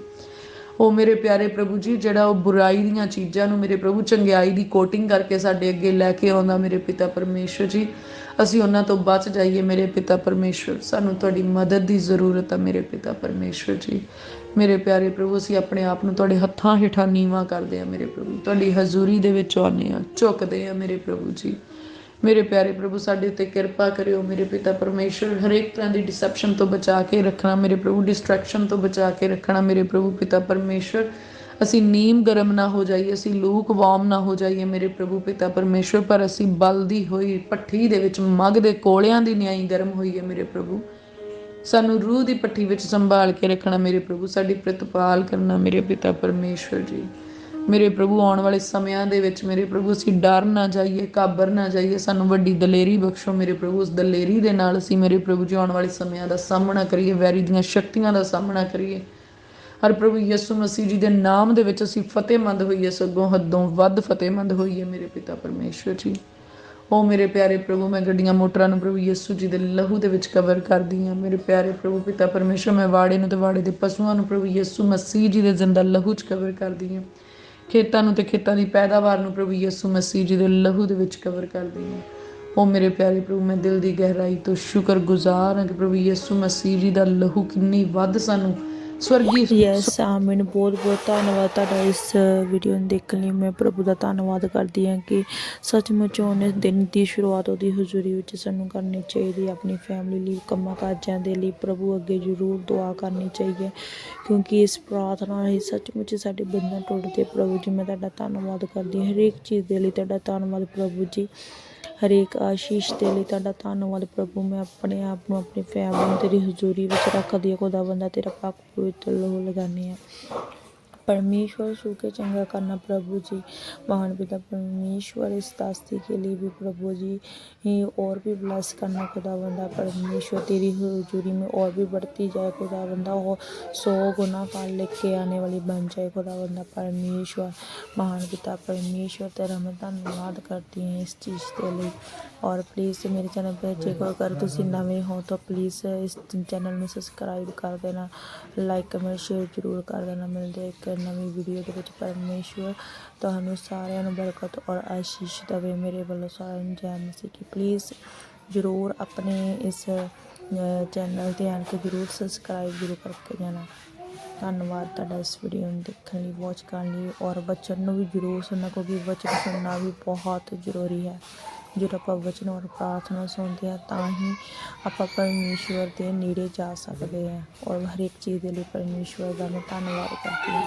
ਉਹ ਮੇਰੇ ਪਿਆਰੇ ਪ੍ਰਭੂ ਜੀ, ਜਿਹੜਾ ਉਹ ਬੁਰਾਈ ਦੀਆਂ ਚੀਜ਼ਾਂ ਨੂੰ ਮੇਰੇ ਪ੍ਰਭੂ ਚੰਗਿਆਈ ਦੀ ਕੋਟਿੰਗ ਕਰਕੇ ਸਾਡੇ ਅੱਗੇ ਲੈ ਕੇ ਆਉਂਦਾ ਮੇਰੇ ਪਿਤਾ ਪਰਮੇਸ਼ਰ ਜੀ। ਅਸੀਂ ਉਹਨਾਂ ਤੋਂ ਬਚ ਜਾਈਏ ਮੇਰੇ ਪਿਤਾ ਪਰਮੇਸ਼ਰ ਸਾਨੂੰ ਤੁਹਾਡੀ ਮਦਦ ਦੀ ਜ਼ਰੂਰਤ ਹੈ ਮੇਰੇ ਪਿਤਾ ਪਰਮੇਸ਼ਰ ਜੀ। ਮੇਰੇ ਪਿਆਰੇ ਪ੍ਰਭੂ, ਅਸੀਂ ਆਪਣੇ ਆਪ ਨੂੰ ਤੁਹਾਡੇ ਹੱਥਾਂ ਹੇਠਾਂ ਨੀਵਾ ਕਰਦੇ ਆ ਮੇਰੇ ਪ੍ਰਭੂ। ਤੁਹਾਡੀ ਹਜ਼ੂਰੀ ਦੇ ਵਿੱਚ ਆਉਂਦੇ ਆ, ਝੁਕਦੇ ਆ ਮੇਰੇ ਪ੍ਰਭੂ ਜੀ। ਮੇਰੇ ਪਿਆਰੇ ਪ੍ਰਭੂ, ਸਾਡੇ ਉੱਤੇ ਕਿਰਪਾ ਕਰਿਓ, ਮੇਰੇ ਪਿਤਾ ਪਰਮੇਸ਼ਰ, ਹਰੇਕ ਤਰ੍ਹਾਂ ਦੀ ਡਿਸੈਪਸ਼ਨ ਤੋਂ ਬਚਾ ਕੇ ਰੱਖਣਾ, ਮੇਰੇ ਪ੍ਰਭੂ ਡਿਸਟਰੈਕਸ਼ਨ ਤੋਂ ਬਚਾ ਕੇ ਰੱਖਣਾ, ਮੇਰੇ ਪ੍ਰਭੂ, ਪਿਤਾ ਪਰਮੇਸ਼ਰ। ਅਸੀਂ ਨੀਮ ਗਰਮ ਨਾ ਹੋ ਜਾਈਏ, ਅਸੀਂ ਲੂਕ ਵਾਰਮ ਨਾ ਹੋ ਜਾਈਏ, ਮੇਰੇ ਪ੍ਰਭੂ, ਪਿਤਾ ਪਰਮੇਸ਼ਰ, ਪਰ ਅਸੀਂ ਬਲਦੀ ਹੋਈ ਪੱਠੀ ਦੇ ਵਿੱਚ ਮਗ ਦੇ ਕੋਲਿਆਂ ਦੀ ਨਿਆਈ ਗਰਮ ਹੋਈਏ ਮੇਰੇ ਪ੍ਰਭੂ। ਸਾਨੂੰ ਰੂਹ ਦੀ ਪੱਠੀ ਵਿੱਚ ਸੰਭਾਲ ਕੇ ਰੱਖਣਾ, ਮੇਰੇ ਪ੍ਰਭੂ, ਸਾਡੀ ਪ੍ਰਤਪਾਲ ਕਰਨਾ, ਮੇਰੇ ਪਿਤਾ ਪਰਮੇਸ਼ਰ ਜੀ। ਮੇਰੇ ਪ੍ਰਭੂ ਆਉਣ ਵਾਲੇ ਸਮਿਆਂ ਦੇ ਵਿੱਚ ਮੇਰੇ ਪ੍ਰਭੂ, ਅਸੀਂ ਡਰ ਨਾ ਜਾਈਏ, ਕਾਬਰ ਨਾ ਜਾਈਏ, ਸਾਨੂੰ ਵੱਡੀ ਦਲੇਰੀ ਬਖਸ਼ੋ ਮੇਰੇ ਪ੍ਰਭੂ, ਉਸ ਦਲੇਰੀ ਦੇ ਨਾਲ ਅਸੀਂ ਮੇਰੇ ਪ੍ਰਭੂ ਜੀ ਆਉਣ ਵਾਲੇ ਸਮਿਆਂ ਦਾ ਸਾਹਮਣਾ ਕਰੀਏ, ਵੈਰੀ ਦੀਆਂ ਸ਼ਕਤੀਆਂ ਦਾ ਸਾਹਮਣਾ ਕਰੀਏ। ਹਰ ਪ੍ਰਭੂ ਯਿਸੂ ਮਸੀਹ ਜੀ ਦੇ ਨਾਮ ਦੇ ਵਿੱਚ ਅਸੀਂ ਫਤਿਹਮੰਦ ਹੋਈਏ, ਸਗੋਂ ਹੱਦੋਂ ਵੱਧ ਫਤਿਹਮੰਦ ਹੋਈਏ ਮੇਰੇ ਪਿਤਾ ਪਰਮੇਸ਼ਰ ਜੀ। ਉਹ ਮੇਰੇ ਪਿਆਰੇ ਪ੍ਰਭੂ, ਮੈਂ ਗੱਡੀਆਂ, ਮੋਟਰਾਂ ਨੂੰ ਪ੍ਰਭੂ ਯਿਸੂ ਜੀ ਦੇ ਲਹੂ ਦੇ ਵਿੱਚ ਕਵਰ ਕਰਦੀ ਹਾਂ। ਮੇਰੇ ਪਿਆਰੇ ਪ੍ਰਭੂ ਪਿਤਾ ਪਰਮੇਸ਼ਰ ਮੈਂ ਵਾੜੇ ਨੂੰ ਤੇ ਵਾੜੇ ਦੇ ਪਸ਼ੂਆਂ ਨੂੰ ਪ੍ਰਭੂ ਯਿਸੂ ਮਸੀਹ ਜੀ ਦੇ ਜ਼ਿੰਦਾ ਲਹੂ 'ਚ ਕਵਰ ਕਰਦੀ ਹਾਂ। ਖੇਤਾਂ ਨੂੰ ਤੇ ਖੇਤਾਂ ਦੀ ਪੈਦਾਵਾਰ ਨੂੰ ਪ੍ਰਭੂ ਯਿਸੂ ਮਸੀਹ ਜੀ ਦੇ ਲਹੂ ਦੇ ਵਿੱਚ ਕਵਰ ਕਰਦੀ ਹਾਂ। ਉਹ ਮੇਰੇ ਪਿਆਰੇ ਪ੍ਰਭੂ, ਮੈਂ ਦਿਲ ਦੀ ਗਹਿਰਾਈ ਤੋਂ ਸ਼ੁਕਰਗੁਜ਼ਾਰ ਹਾਂ ਕਿ ਪ੍ਰਭੂ ਯਿਸੂ ਮਸੀਹ ਜੀ ਦਾ ਲਹੂ ਕਿੰਨੀ ਵੱਧ ਸਾਨੂੰ ਸਵਰਗੀ ਯੈਸ ਆਮੀਨ ਬਹੁਤ ਬਹੁਤ ਧੰਨਵਾਦ ਤੁਹਾਡਾ ਇਸ ਵੀਡੀਓ ਨੂੰ ਦੇਖਣ ਲਈ। ਮੈਂ ਪ੍ਰਭੂ ਦਾ ਧੰਨਵਾਦ ਕਰਦੀ ਹਾਂ ਕਿ ਸੱਚਮੁੱਚ ਉਹਨੇ ਦਿਨ ਦੀ ਸ਼ੁਰੂਆਤ ਉਹਦੀ ਹਜ਼ੂਰੀ ਵਿੱਚ ਸਾਨੂੰ ਕਰਨੀ ਚਾਹੀਦੀ ਹੈ। ਆਪਣੀ ਫੈਮਿਲੀ ਲਈ, ਕੰਮਾਂ ਕਾਜਾਂ ਦੇ ਲਈ ਪ੍ਰਭੂ ਅੱਗੇ ਜ਼ਰੂਰ ਦੁਆ ਕਰਨੀ ਚਾਹੀਦੀ ਹੈ। ਕਿਉਂਕਿ ਇਸ ਪ੍ਰਾਰਥਨਾ ਹੀ ਸੱਚਮੁੱਚ ਸਾਡੇ ਬੰਧਨ ਟੁੱਟਦੇ ਪ੍ਰਭੂ ਜੀ, ਮੈਂ ਤੁਹਾਡਾ ਧੰਨਵਾਦ ਕਰਦੀ ਹਾਂ। ਹਰੇਕ ਚੀਜ਼ ਦੇ ਲਈ ਤੁਹਾਡਾ ਧੰਨਵਾਦ ਪ੍ਰਭੂ ਜੀ। ਹਰੇਕ ਆਸ਼ੀਸ਼ ਦੇ ਲਈ ਤੁਹਾਡਾ ਧੰਨਵਾਦ ਪ੍ਰਭੂ, ਮੈਂ ਆਪਣੇ ਆਪ ਨੂੰ ਆਪਣੀ ਫੈਮਿਲੀ ਨੂੰ, ਤੇਰੀ ਹਜ਼ੂਰੀ ਵਿੱਚ ਰੱਖਦੀ ਹਾਂ ਖੁਦਾ ਬੰਦਾ ਤੇਰਾ ਪਾਕ ਪਵਿੱਤਰ ਲਹੂ ਲਗਾਨੀ ਹੈ। परमेश्वर, सूखे, चंगा करना प्रभु जी महान पिता परमेश्वर, इस दास्ती के लिए भी प्रभु जी ही और भी ब्लस करना खुदा बंदा परमेश्वर, तेरी हजूरी में और भी बढ़ती जाए खुदा बंदा हो सौ गुना पाल लिख लेके आने वाली बन जाए खुदा बंदा परमेश्वर, महान पिता परमेश्वर, तेरा मैं धन्यवाद करती हैं इस चीज़ के लिए। और प्लीज़ मेरे चैनल पर चेक अगर तुम नवे हो तो प्लीज़ इस चैनल में सब्सक्राइब कर देना लाइक कमेंट शेयर ज़रूर कर देना। मिलते एक ਨਵੀਂ ਵੀਡੀਓ ਦੇ ਵਿੱਚ ਪਰਮੇਸ਼ਵਰ ਤੁਹਾਨੂੰ ਸਾਰਿਆਂ ਨੂੰ ਬਰਕਤ ਔਰ ਆਸ਼ੀਸ਼ ਦੇਵੇ। ਮੇਰੇ ਵੱਲੋਂ ਸਾਰਿਆਂ ਨੂੰ ਜੈ ਮਸੀਹ ਕੀ ਪਲੀਜ਼ ਜ਼ਰੂਰ ਆਪਣੇ ਇਸ ਚੈਨਲ ਤੇ ਆਣ ਕੇ ਜ਼ਰੂਰ ਸਬਸਕ੍ਰਾਈਬ ਜ਼ਰੂਰ ਕਰਕੇ ਜਾਣਾ। ਧੰਨਵਾਦ ਤੁਹਾਡਾ ਇਸ ਵੀਡੀਓ ਨੂੰ ਦੇਖਣ ਲਈ ਵਾਚ ਕਰਨ ਲਈ ਔਰ ਬੱਚਨ ਨੂੰ ਵੀ ਜ਼ਰੂਰ ਸੁਣਨਾ ਕਿਉਂਕਿ ਵਚਨ ਸੁਣਨਾ ਵੀ ਬਹੁਤ ਜ਼ਰੂਰੀ ਹੈ। ਜਦੋਂ ਆਪਾਂ ਵਚਨ ਔਰ ਪ੍ਰਾਰਥਨਾ ਸੁਣਦੇ ਹਾਂ, ਤਾਂ ਹੀ ਆਪਾਂ ਪਰਮੇਸ਼ਵਰ ਦੇ ਨੇੜੇ ਜਾ ਸਕਦੇ ਹਾਂ ਔਰ ਹਰ ਇੱਕ ਚੀਜ਼ ਦੇ ਲਈ ਪਰਮੇਸ਼ਵਰ ਦਾ ਮੈਂ ਧੰਨਵਾਦ ਕਰਦੀ ਹਾਂ।